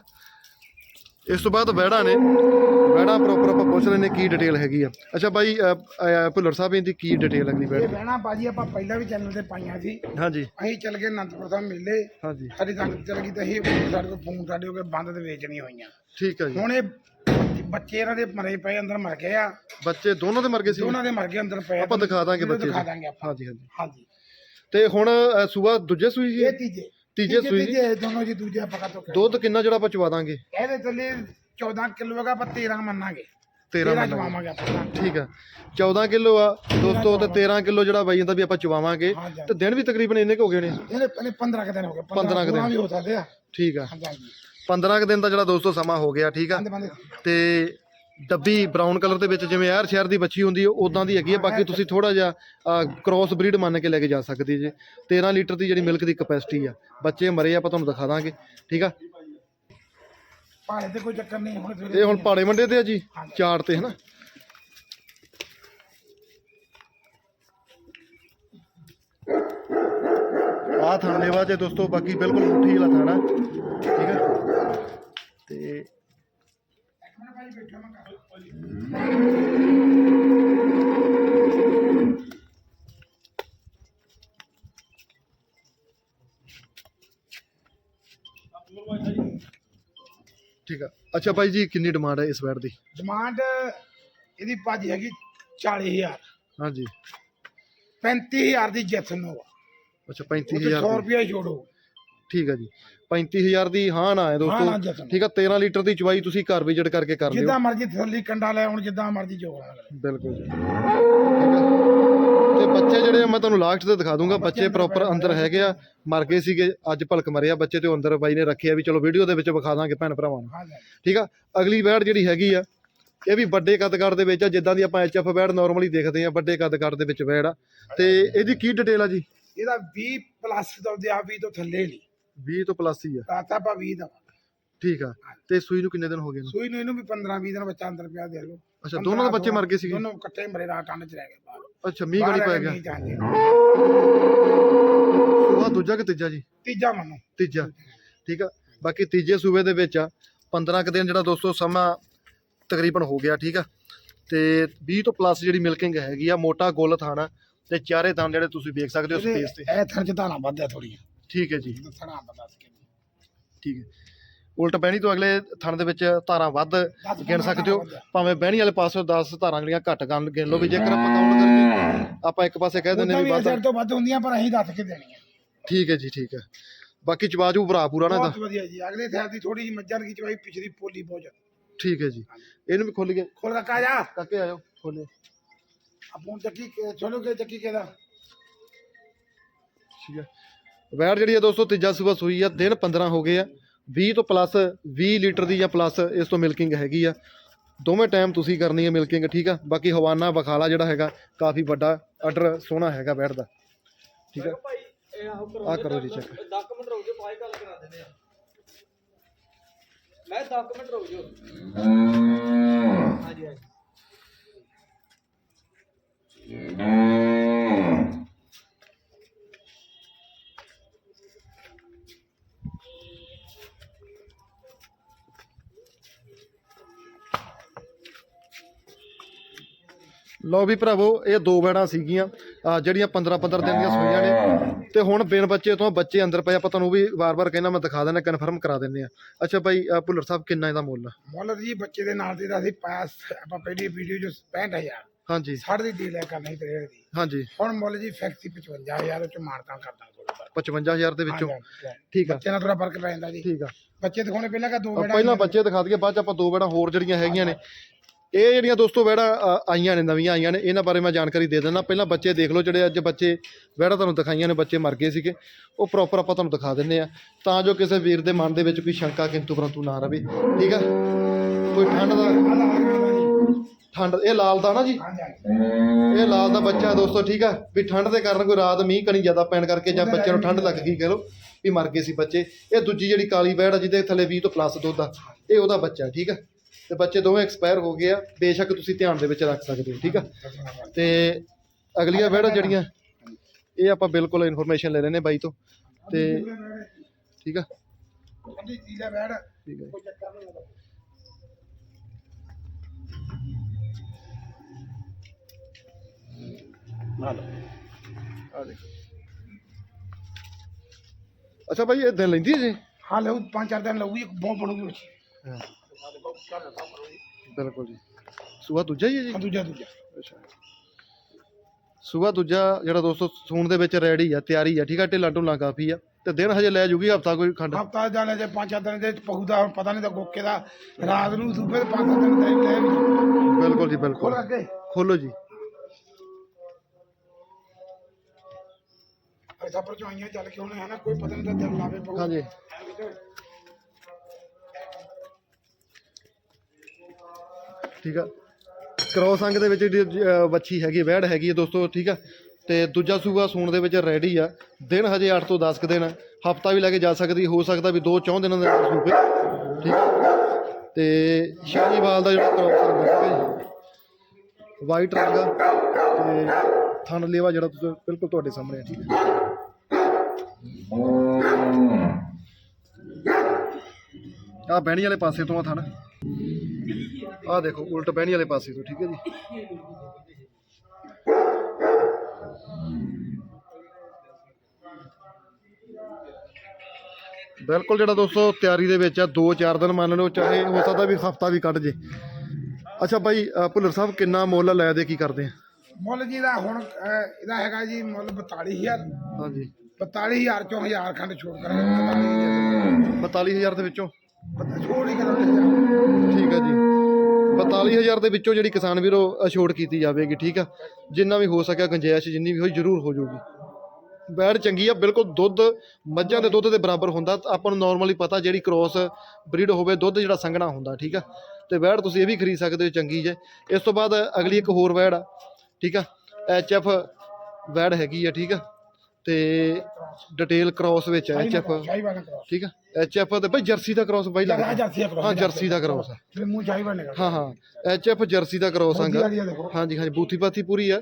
ਇਸ ਤੋਂ ਬਾਅਦ ਵੈੜਾ ਨੇ ਵੈੜਾ ਪ੍ਰੋਪਰ ਆਪਾਂ ਪੁੱਛ ਲੈਨੇ ਕੀ ਡਿਟੇਲ ਹੈਗੀ ਆ। ਅੱਛਾ ਬਾਈ ਭੁੱਲਰ ਸਾਹਿਬ ਇਹਦੀ ਕੀ ਡਿਟੇਲ ਅਗਲੀ ਇਹ ਵੈੜ ਬਹਿਣਾ ਬਾਜੀ ਆਪਾਂ ਪਹਿਲਾਂ ਵੀ ਚੈਨਲ ਤੇ ਪਾਈਆਂ ਸੀ। ਹਾਂਜੀ। ਅਸੀਂ ਚੱਲ ਗਏ ਅਨੰਦਪੁਰ ਸਾਹਿਬ ਮੇਲੇ। ਹਾਂਜੀ। ਸਾਡੀ ਸੰਗਤ ਚੱਲ ਗਈ ਤੇ ਅਸੀਂ ਸਾਡੇ ਕੋਲ ਫੋਨ ਸਾਡੇ ਹੋ ਕੇ ਬੰਦ ਤੇ ਵੇਚਣੀਆਂ ਹੋਈਆਂ। ਠੀਕ ਆ ਜੀ। ਹੁਣ ਇਹ ਬੱਚੇ ਇਹਨਾਂ ਦੇ ਮਰੇ ਪਏ ਅੰਦਰ ਮਰ ਗਏ ਆ। ਬੱਚੇ ਦੋਨੋਂ ਦੇ ਮਰ ਗਏ ਸੀ? ਦੋਨਾਂ ਦੇ ਮਰ ਗਏ ਅੰਦਰ ਪਏ ਆ। ਆਪਾਂ ਦਿਖਾ ਦਾਂਗੇ ਬੱਚੇ ਦਿਖਾ। ਦਾਂਗੇ ਆਪਾਂ। ਹਾਂਜੀ ਹਾਂਜੀ। ਹਾਂਜੀ। ਤੇ ਹੁਣ ਸੂਆ ਦੂਜੇ ਸੂਈ ਜੀ? ਇਹ ਤੀਜੇ। ਤੀਜੇ ਸੂਈ ਜੀ ਇਹ ਦੋਨੋਂ ਜੀ ਦੂਜੇ ਪਕਾ ਤੋਂ ਦੁੱਧ ਕਿੰਨਾ ਜਿਹੜਾ ਆਪਾਂ ਚਵਾ ਦਾਂਗੇ ਇਹਦੇ ਥੱਲੇ 14 ਕਿਲੋ ਹੈਗਾ ਪਰ 13 ਮੰਨਾਂਗੇ। 13 13 ਮੰਨਾਂਗੇ। ਚਵਾਵਾਂਗੇ ਆਪਾਂ ਠੀਕ ਆ। 14 ਕਿਲੋ ਆ ਦੋਸਤੋ ਤੇ 13 ਕਿਲੋ ਜਿਹੜਾ ਬਾਈ ਜਾਂਦਾ ਵੀ ਆਪਾਂ ਚਵਾਵਾਂਗੇ। ਤੇ ਦਿਨ ਵੀ ਤਕਰੀਬਨ ਇੰਨੇ ਕੁ ਹੋ ਗਏ ਨੇ ਇਹਨੇ ਪਹਿਲੇ 15 ਕੁ ਦਿਨ ਹੋ ਗਏ 15 ਕੁ ਦਿਨ। 16 ਵੀ ਹੋ ਸਕਦੇ ਆ। ਠੀਕ ਆ। ਹਾਂਜੀ ਹਾਂਜੀ 15 ਕੁ ਦਿਨ ਦਾ ਜਿਹੜਾ ਦੋਸਤੋ ਸਮਾਂ ਹੋ ਗਿਆ ਠੀਕ ਆ। ਤੇ ਡੱਬੀ ਬਰਾਊਨ ਕਲਰ ਦੇ ਵਿੱਚ ਜਿਵੇਂ ਯਾਰ ਸ਼ਹਿਰ ਦੀ ਬੱਚੀ ਹੁੰਦੀ ਹੈ ਉਦਾਂ ਦੀ ਹੈਗੀ ਹੈ। ਬਾਕੀ ਤੁਸੀਂ ਥੋੜਾ ਜਿਹਾ ਕ੍ਰੋਸ ਬਰੀਡ ਮੰਨ ਕੇ ਲੈ ਕੇ ਜਾ ਸਕਦੇ ਜੇ। 13 ਲੀਟਰ ਦੀ ਜਿਹੜੀ ਮਿਲਕ ਦੀ ਕਪੈਸਿਟੀ ਆ। ਬੱਚੇ ਮਰੇ ਆ ਆਪਾਂ ਤੁਹਾਨੂੰ ਦਿਖਾ ਦਾਂਗੇ। ਠੀਕ ਆ? ਭਾੜੇ ਤੇ ਕੋਈ ਚੱਕਰ ਨਹੀਂ ਹੁਣ ਸਵੇਰੇ ਇਹ ਹੁਣ ਪਾੜੇ ਮੰਡੇ ਤੇ ਆ ਜੀ ਚਾਰ ਤੇ ਹਨਾ? ਆ ਥਾਂ ਲੈਵਾ ਜੇ ਦੋਸਤੋ ਬਾਕੀ ਬਿਲਕੁਲ ਮੁੱਠੀ ਵਾਲਾ ਥਾਣਾ ਠੀਕ ਹੈ ਤੇ ਇੱਕ ਮਿੰਟ ਭਾਈ ਬੈਠੋ ਮੈਂ ਕਰ ਠੀਕ ਆ। ਅੱਛਾ ਭਾਈ ਜੀ ਕਿੰਨੀ ਡਿਮਾਂਡ ਹੈ ਇਸ ਬੈਡ ਦੀ? ਡਿਮਾਂਡ ਇਹਦੀ ਭਾਜੀ ਹੈਗੀ 40000 ਹਾਂਜੀ। 35000 ਦੀ ਜੈਸਨ ਹੋਆ ਅੱਛਾ ਉਹ 35000 100 ਦੀ। ਰੁਪਏ ਛੋੜੋ ਠੀਕ ਹੈ ਜੀ। 35000 ਦੀ ਹਾਂ ਨਾ ਹੈ ਹਾਂ ਨਾ ਦੋਸਤੋ। ਜੈਸਨ ਠੀਕ ਆ 13 ਲੀਟਰ ਦੀ ਚਵਾਈ ਤੁਸੀਂ ਘਰ ਵਿਜਿਟ ਕਰਕੇ ਕਰ ਲਿਓ। ਜਿੱਦਾਂ ਮਰਜ਼ੀ ਥੱਲੀ ਕੰਡਾ ਲੈ ਹੁਣ ਜਿੱਦਾਂ ਮਰਜ਼ੀ ਜੋਗਾ ਬਿਲਕੁਲ ਜੀ। ਠੀਕ ਆ। ਤੇ ਬੱਚੇ ਜਿਹੜੇ ਆ ਮੈਂ ਤੁਹਾਨੂੰ ਲਾਸਟ ਤੇ ਦਿਖਾ ਦੂੰਗਾ। ਬੱਚੇ ਪ੍ਰੋਪਰ ਅੰਦਰ ਹੈਗੇ ਆ। ਮਰ ਗਏ ਸੀਗੇ ਅੱਜ ਭਲਕ ਮਰਿਆ ਬੱਚੇ ਤੇ ਉਹ ਅੰਦਰ ਬਾਈ ਨੇ ਰੱਖਿਆ ਵੀ ਚਲੋ ਵੀਡੀਓ ਦੇ ਵਿੱਚ ਵਿਖਾ ਦਾਂਗੇ ਭੈਣ ਭਰਾਵਾਂ ਨੂੰ। ਹਾਂ ਜੀ। ਠੀਕ ਆ ਅਗਲੀ ਬੈੜ ਜਿਹੜੀ ਹੈਗੀ ਆ ਇਹ ਵੀ ਵੱਡੇ ਕੱਦਕਾਰ ਦੇ ਵਿੱਚ ਆ ਜਿੱਦਾਂ ਦੀ ਆਪਾਂ ਐਚਐਫ ਬੈੜ ਨਾਰਮਲੀ ਦੇਖਦੇ ਆ ਵੱਡੇ ਕੱਦਕਾਰ ਦੇ ਵਿੱਚ ਬੈੜ ਆ। ਤੇ ਇਹਦੀ ਕੀ ਡਿਟੇਲ ਆ ਜੀ? ਇਹਦਾ 20 ਪਲੱਸ ਦਾ ਉਹਦੇ ਆ 20 ਤੋਂ ਥੱਲੇ ਨਹੀਂ 20 ਤੋਂ ਪਲੱਸ ਹੀ ਆ। ਰਾਤਾ ਪਾ 20 ਦਾ ਠੀਕ ਆ। ਤੇ ਸੂਈ ਨੂੰ ਕਿੰਨੇ ਦਿਨ ਹੋ ਗਏ ਨੇ ਸੂਈ ਨੂੰ ਇਹਨੂੰ ਵੀ 15 20 ਦਿਨ ਬੱਚਾ ਅੰਦਰ ਪਿਆ ਦੇ ਲਓ। ਅੱਛਾ ਦੋਨਾਂ ਦੇ ਬੱਚੇ ਮਰ ਗਏ ਸੀਗੇ? ਦੋਨੋਂ ਇਕੱਠੇ ਮਰੇ ਰਾਤ ਠੰਡ ਚ ਰਹਿ ਗਏ ਬਾਹਰ। ਅੱਛਾ ਮੀਂਹ ਗਣੀ ਪੈ ਗਿਆ। ਸੂਆ ਦੂਜਾ ਕਿ ਤੀਜਾ ਜੀ? ਤੀਜਾ ਮੰਨੋ। ਤੀਜਾ। ਠੀਕ ਆ। ਬਾਕੀ ਤੀਜੇ ਸੂਬੇ ਦੇ ਵਿੱਚ ਆ 15 ਕੁ ਦਿਨ ਜਿਹੜਾ ਦੋਸਤੋ ਸਮਾਂ ਤਕਰੀਬਨ ਹੋ ਗਿਆ ਠੀਕ ਆ। ਤੇ 20 ਤੋਂ ਪਲੱਸ ਜਿਹੜੀ ਮਿਲਕਿੰਗ ਹੈਗੀ ਆ ਮੋਟਾ ਗੁੱਲ ਥਾਣਾ ਤੇ ਚਾਰੇ ਥਾਂ ਜਿਹੜੇ ਤੁਸੀਂ ਵੇਖ ਸਕਦੇ ਹੋ ਸਪੇਸ ਤੇ। ਇਹ ਥਣ ਚ ਧਾਣਾ ਵੱਧਿਆ ਥੋੜੀ ਠੀਕ ਹੈ ਜੀ। ਥਣਾ ਬੰਦਾ ਸਕੇ ਠੀਕ ਹੈ। ਉਲਟ ਬਹਿਣੀ ਤੋਂ ਅਗਲੇ ਥਣ ਦੇ ਵਿੱਚ ਧਾਰਾਂ ਵੱਧ ਗਿਣ ਸਕਦੇ ਹੋ। ਭਾਵੇਂ ਬਹਿਣੀ ਵਾਲੇ ਪਾਸੋਂ 10 ਧਾਰਾਂ ਜਿਹੜੀਆਂ ਘੱਟ ਗਣ ਗਿਣ ਲਓ ਵੀ ਜੇਕਰ ਆਪਾਂ ਕਾਊਂਟ ਕਰੀਏ ਆਪਾਂ ਇੱਕ ਪਾਸੇ ਕਹਿ ਦਿੰਦੇ ਵੀ ਵੱਧ। ਤੋਂ ਵੱਧ ਹੁੰਦੀਆਂ ਪਰ ਅਸੀਂ ਦੱਸ ਕੇ ਦੇਣੀਆਂ। ਠੀਕ ਹੈ ਜੀ ਠੀਕ ਹੈ। ਬਾਕੀ ਚਵਾਜੂ ਭਰਾ ਪੂਰਾ ਨਾ ਇਹਦਾ। ਬਹੁਤ ਵਧੀਆ ਜੀ। ਅਗਲੇ ਥੈਰ ਦੀ ਥੋੜੀ ਜਿਹੀ ਮੱਝਾਂ ਦੀ ਚਵਾਈ ਪਿਛਲੀ ਪੋਲੀ ਬਹੁਤ ਜ਼ਿਆਦਾ। ਠੀਕ ਹੈ ਜੀ। ਇਹਨੂੰ ਵੀ ਖੋਲ ਕੇ ਖੋਲ ਰੱਖਾ ਜਾ। ਕਾਕੇ ਆਇਓ ਖੋਲੇ ਆਪੋਂ ਚੱਕੀ ਚਲੋ ਕੇ ਚੱਕੀ ਕਿਹਦਾ? ਠੀਕ ਹੈ। ਵੈਟ ਜਿਹੜੀ ਆ ਦੋਸਤੋ ਤੀਜਾ ਸੂਬਾ ਸੂਈ ਆ ਦਿਨ 15 ਹੋ ਗਏ ਆ। 20 ਤੋਂ ਪਲੱਸ 20 ਲੀਟਰ ਦੀ ਜਾਂ ਪਲੱਸ ਇਸ ਤੋਂ ਮਿਲਕਿੰਗ ਹੈਗੀ ਆ। ਦੋਵੇਂ ਟਾਈਮ ਤੁਸੀਂ ਕਰਨੀ ਹੈ ਮਿਲਕਿੰਗ ਠੀਕ ਆ? ਬਾਕੀ ਹਵਾਨਾ ਬਖਾਲਾ ਜਿਹੜਾ ਹੈਗਾ ਕਾਫੀ ਵੱਡਾ ਆਰਡਰ ਸੋਹਣਾ ਹੈਗਾ ਵੈਟ ਦਾ ਠੀਕ ਆ? ਆ ਕਰੋ ਜੀ ਚੈੱਕ 10 ਮਿੰਟ ਰੁਕ ਜਾਓ ਬਾਈ ਗੱਲ ਕਰਾ ਦਿੰਦੇ ਆ। ਮੈਂ 10 ਮਿੰਟ ਰੁਕ ਜਾਓ। ਹਾਂਜੀ ਹਾਂਜੀ। ਲਓ ਵੀ ਭਰਾਵੋ ਇਹ ਦੋ ਵੈੜਾਂ ਸੀਗੀਆਂ ਜਿਹੜੀਆਂ 15 15 ਦਿਨ ਦੀਆਂ ਸੂਈਆਂ ਨੇ। ਤੇ ਹੁਣ ਬਿਨ ਬੱਚੇ ਤੋਂ ਬੱਚੇ ਅੰਦਰ ਪਏ ਆਪਾਂ ਤੁਹਾਨੂੰ ਵੀ ਵਾਰ-ਵਾਰ ਕਹਿੰਦਾ ਮੈਂ ਦਿਖਾ ਦਿੰਦਾ ਕਨਫਰਮ ਕਰਾ ਦਿੰਦੇ ਆ ਅੱਛਾ ਭਾਈ ਭੁੱਲਰ ਸਾਹਿਬ ਕਿੰਨਾ ਇਹਦਾ ਮੁੱਲ? ਮੁੱਲ ਜੀ ਬੱਚੇ ਦੇ ਨਾਲ ਦੇ ਦਾ ਅਸੀਂ ਪਾਸ ਆਪਾਂ ਪਹਿਲੀ ਵੀਡੀਓ ਚ 65000 ਹਾਂਜੀ। ਸਾਢੇ ਦੀ ਡੀਲ ਹੈ ਕਰਨੀ ਤੇ ਰੇਟ ਦੀ ਹਾਂਜੀ। ਹੁਣ ਮੁੱਲ ਜੀ ਫੈਕਸੀ 55000 ਉਹ ਚ ਮਾਰਤਾ ਕਰਦਾ ਥੋੜਾ 55000 ਦੇ ਵਿੱਚੋਂ? ਠੀਕ ਆ। ਬੱਚੇ ਨਾਲ ਥੋੜਾ ਫ਼ਰਕ ਪੈ ਜਾਂਦਾ ਜੀ। ਠੀਕ ਆ। ਬੱਚੇ ਦਿਖਾਉਣੇ ਪਹਿਲਾਂ ਕਾ ਦੋ ਬੇੜਾ ਪਹਿਲਾਂ ਬੱਚੇ ਦਿਖਾ ਦਈਏ ਬਾਅਦ ਚ ਆਪਾਂ ਦੋ ਵੈੜਾਂ ਹੋਰ ਜਿਹੜੀਆਂ ਹੈਗੀਆਂ ਨੇ ਇਹ ਜਿਹੜੀਆਂ ਦੋਸਤੋ ਵੈੜਾਂ ਆਈਆਂ ਨੇ, ਨਵੀਆਂ ਆਈਆਂ ਨੇ, ਇਹਨਾਂ ਬਾਰੇ ਮੈਂ ਜਾਣਕਾਰੀ ਦੇ ਦਿੰਦਾ। ਪਹਿਲਾਂ ਬੱਚੇ ਦੇਖ ਲਓ ਜਿਹੜੇ ਅੱਜ ਬੱਚੇ ਵੈੜਾਂ ਤੁਹਾਨੂੰ ਦਿਖਾਈਆਂ ਨੇ, ਬੱਚੇ ਮਰ ਗਏ ਸੀਗੇ। ਉਹ ਪ੍ਰੋਪਰ ਆਪਾਂ ਤੁਹਾਨੂੰ ਦਿਖਾ ਦਿੰਨੇ ਆ ਤਾਂ ਜੋ ਕਿਸੇ ਵੀਰ ਦੇ ਮਨ ਦੇ ਵਿੱਚ ਕੋਈ ਸ਼ੰਕਾ, ਕਿੰਤੂ ਪਰੰਤੂ ਨਾ ਰਵੇ। ਠੀਕ ਆ? ਕੋਈ ਠੰਡ ਦਾ ਠੰਡ, ਇਹ ਲਾਲ ਦਾ ਨਾ ਜੀ? ਇਹ ਲਾਲ ਦਾ ਬੱਚਾ ਦੋਸਤੋ, ਠੀਕ ਆ? ਵੀ ਠੰਡ ਦੇ ਕਾਰਨ ਕੋਈ ਰਾਤ ਮੀਂਹ ਕਣੀ ਜ਼ਿਆਦਾ ਪੈਣ ਕਰਕੇ ਜਾਂ ਬੱਚੇ ਨੂੰ ਠੰਡ ਲੱਗ ਗਈ, ਕਹ ਲਓ, ਵੀ ਮਰ ਗਏ ਸੀ ਬੱਚੇ। ਇਹ ਦੂਜੀ ਜਿਹੜੀ ਕਾਲੀ ਵੈੜ ਆ ਜਿਹਦੇ ਥੱਲੇ 20 ਤੋਂ ਪਲੱਸ ਦੁੱਧ ਆ, ਇਹ ਉਹਦਾ ਬੱਚਾ ਠੀਕ ਆ? ਤੇ ਬੱਚੇ ਦੋਵੇਂ ਐਕਸਪਾਇਰ ਹੋ ਗਏ ਆ ਬੇਸ਼ੱਕ ਤੁਸੀਂ ਧਿਆਨ ਦੇ ਵਿੱਚ ਰੱਖ ਸਕਦੇ ਹੋ ਠੀਕ ਆ? ਤੇ ਅਗਲੀਆਂ ਬੈੜਾਂ ਜਿਹੜੀਆਂ ਇਹ ਆਪਾਂ ਬਿਲਕੁਲ ਇਨਫੋਰਮੇਸ਼ਨ ਲੈ ਰਹੇ ਨੇ ਬਾਈ ਤੋਂ ਤੇ ਠੀਕ ਆ? ਠੰਡੀ ਚੀਜ਼ ਹੈ ਬੈੜ ਠੀਕ ਆ ਕੋਈ ਚੱਕਰ ਨਹੀਂ ਹੁੰਦਾ ਆ ਦੇਖੋ। ਅੱਛਾ ਭਾਈ ਇਹ ਦਿਨ ਲੈਂਦੀ ਹੈ ਜੀ? ਹਾਂ ਲਊ ਪੰਜ ਚਾਰ ਦਿਨ ਲਊਗੀ ਬਹੁਤ ਬਣੂਗੀ ਬੱਚੀ ਹਾਂ ਬਿਲਕੁਲ ਜੀ। ਸੂਆ ਦੂਜਾ ਹੀ ਹੈ ਜੀ? ਹਾਂ, ਦੂਜਾ ਦੂਜਾ। ਅੱਛਾ। ਸੂਆ ਦੂਜਾ ਜਿਹੜਾ ਦੋਸਤੋ ਸੂਣ ਦੇ ਵਿੱਚ ਰੈਡੀ ਆ ਤਿਆਰੀ ਆ ਠੀਕ ਆ? ਢਿੱਲਾ ਢੁੱਲਾ ਕਾਫੀ ਆ। ਤੇ ਦਿਨ ਹਜੇ ਲੈ ਜੂਗੀ ਹਫਤਾ ਕੋਈ ਖੰਡ? ਹਫਤਾ ਜਾਣੇ ਜੇ ਪੰਜ ਸੱਤ ਦਿਨ ਦੇ ਪਹੂ ਦਾ ਹੁਣ ਪਤਾ ਨਹੀਂ ਤਾਂ ਗੋਕੇ ਦਾ ਰਾਤ ਨੂੰ ਸੂਬੇ ਦੇ ਪੰਜ ਦਿਨ ਦੇ ਲੈ। ਬਿਲਕੁਲ ਜੀ ਖੋਲ ਬਿਲਕੁਲ ਅੱਗੇ? ਖੋਲੋ ਜੀ। ਐਸਾ ਪਰਚਾਈਆਂ ਚੱਲ ਕੇ ਹੋਣੇ ਹਨਾ ਕੋਈ ਪਤਾ ਨਹੀਂ ਤਾਂ ਦਿਲ ਲਾਵੇ ਪਹੂ ਹਾਂਜੀ। ਠੀਕ ਆ। ਕਰੋਸ ਅੰਗ ਦੇ ਵਿੱਚ ਜਿਹੜੀ ਵੱਛੀ ਹੈਗੀ ਆ, ਵਹਿੜ ਹੈਗੀ ਹੈ ਦੋਸਤੋ ਠੀਕ ਆ। ਤੇ ਦੂਜਾ ਸੂਆ ਸੂਣ ਦੇ ਵਿੱਚ ਰੈਡੀ ਆ। ਦਿਨ ਹਜੇ 8 ਤੋਂ 10 ਕੁ ਦਿਨ ਹਫਤਾ ਵੀ ਲੈ ਕੇ ਜਾ ਸਕਦੀ ਹੋ ਸਕਦਾ ਵੀ 2-4 ਦਿਨਾਂ ਦੇ ਅੰਦਰ ਸੂਪੇ ਠੀਕ ਆ। ਤੇ ਸ਼ਾਹੀਵਾਲ ਦਾ ਜਿਹੜਾ ਕ੍ਰੋਸ ਅੰਗ ਹੈ ਵਾਈਟ ਰੰਗ ਆ। ਤੇ ਥਣ ਲੇਵਾ ਜਿਹੜਾ ਤੁਸੀਂ ਬਿਲਕੁਲ ਤੁਹਾਡੇ ਸਾਹਮਣੇ ਆ ਠੀਕ ਹੈ ਆ ਬਹਿਣੀ ਵਾਲੇ ਪਾਸੇ ਤੋਂ ਆ ਥਣ। ਆ ਦੇਖੋ ਉਲਟ ਬਹਿਣੀ ਵਾਲੇ ਪਾਸੇ ਤੋਂ ਠੀਕ ਹੈ ਜੀ। ਬਿਲਕੁਲ ਜਿਹੜਾ ਦੋਸਤੋ ਤਿਆਰੀ ਦੇ ਵਿੱਚ ਆ 2-4 ਦਿਨ ਮੰਨ ਲਓ ਚਾਹੇ ਹੋ ਸਕਦਾ ਵੀ ਹਫਤਾ ਵੀ ਕੱਢ ਜੇ। ਅੱਛਾ ਅ, ਭੁੱਲਰ ਸਾਹਿਬ ਕਿੰਨਾ ਮੁੱਲ ਲੈ ਦੇ ਕੀ ਕਰਦੇ ਆ? ਮੁੱਲ ਜੀ ਦਾ ਹੁਣ ਇਹਦਾ ਹੈਗਾ ਜੀ ਮੁੱਲ 42000 ਹਾਂਜੀ। 42000 ਚੋਂ 1000 ਖੰਡ ਛੋੜ ਕਰਾਂਗੇ। 42000 ਦੇ ਵਿੱਚੋਂ? ਛੋੜ ਹੀ ਕਰਾਂਗੇ ਠੀਕ ਹੈ ਜੀ। 42000 ਦੇ ਵਿੱਚੋਂ ਜਿਹੜੀ ਕਿਸਾਨ ਵੀਰੋ ਅਛੋੜ ਕੀਤੀ ਜਾਵੇਗੀ, ਠੀਕ ਆ? ਜਿੰਨਾ ਵੀ ਹੋ ਸਕਿਆ ਗੁੰਜਾਇਸ਼ ਜਿੰਨੀ ਵੀ ਹੋਈ ਜ਼ਰੂਰ ਹੋ ਜਾਊਗੀ। ਬੈੜ ਚੰਗੀ ਆ, ਬਿਲਕੁਲ ਦੁੱਧ, ਮੱਝਾਂ ਦੇ ਦੁੱਧ ਦੇ ਬਰਾਬਰ ਹੁੰਦਾ ਤਾਂ ਆਪਾਂ ਨੂੰ ਨਾਰਮਲੀ ਪਤਾ ਜਿਹੜੀ ਕ੍ਰੋਸ ਬਰੀਡ ਹੋਵੇ, ਦੁੱਧ ਜਿਹੜਾ ਸੰਘਣਾ ਹੁੰਦਾ, ਠੀਕ ਆ? ਤੇ ਵੈੜ ਤੁਸੀਂ ਇਹ ਵੀ ਖਰੀਦ ਸਕਦੇ ਹੋ, ਚੰਗੀ ਜੇ। ਇਸ ਤੋਂ ਬਾਅਦ ਅਗਲੀ ਇੱਕ ਹੋਰ ਵੈੜ ਆ, ਠੀਕ ਆ? ਐਚ ਐਫ ਵੈੜ ਹੈਗੀ ਆ, ਠੀਕ ਆ? ਤੇ ਡਿਟੇਲ ਕ੍ਰੋਸ ਵਿੱਚ ਐਚ ਐਫ ਸ਼ਾਹੀ ਵਾਲਾ ਕਰੋ ਠੀਕ ਆ? ਐਚ ਐਫ ਤੇ ਬਈ ਜਰਸੀ ਦਾ ਕ੍ਰੋਸ ਬਾਈ ਲੱਗਦਾ। ਜਰਸੀ ਹਾਂ ਜਰਸੀ ਦਾ ਕ੍ਰੋਸ ਆ ਫਿਰ ਮੂੰਹ ਸ਼ਾਹੀ ਵਾਲਾ ਕਰੋ ਹਾਂ ਹਾਂ। ਐਚ ਐਫ ਜਰਸੀ ਦਾ ਕ੍ਰੋਸ ਅੰਗ ਆ। ਵਾਲੀ ਆ ਦੇਖੋ। ਹਾਂਜੀ ਹਾਂਜੀ ਬੂਥੀ ਪਾਥੀ ਪੂਰੀ ਆ।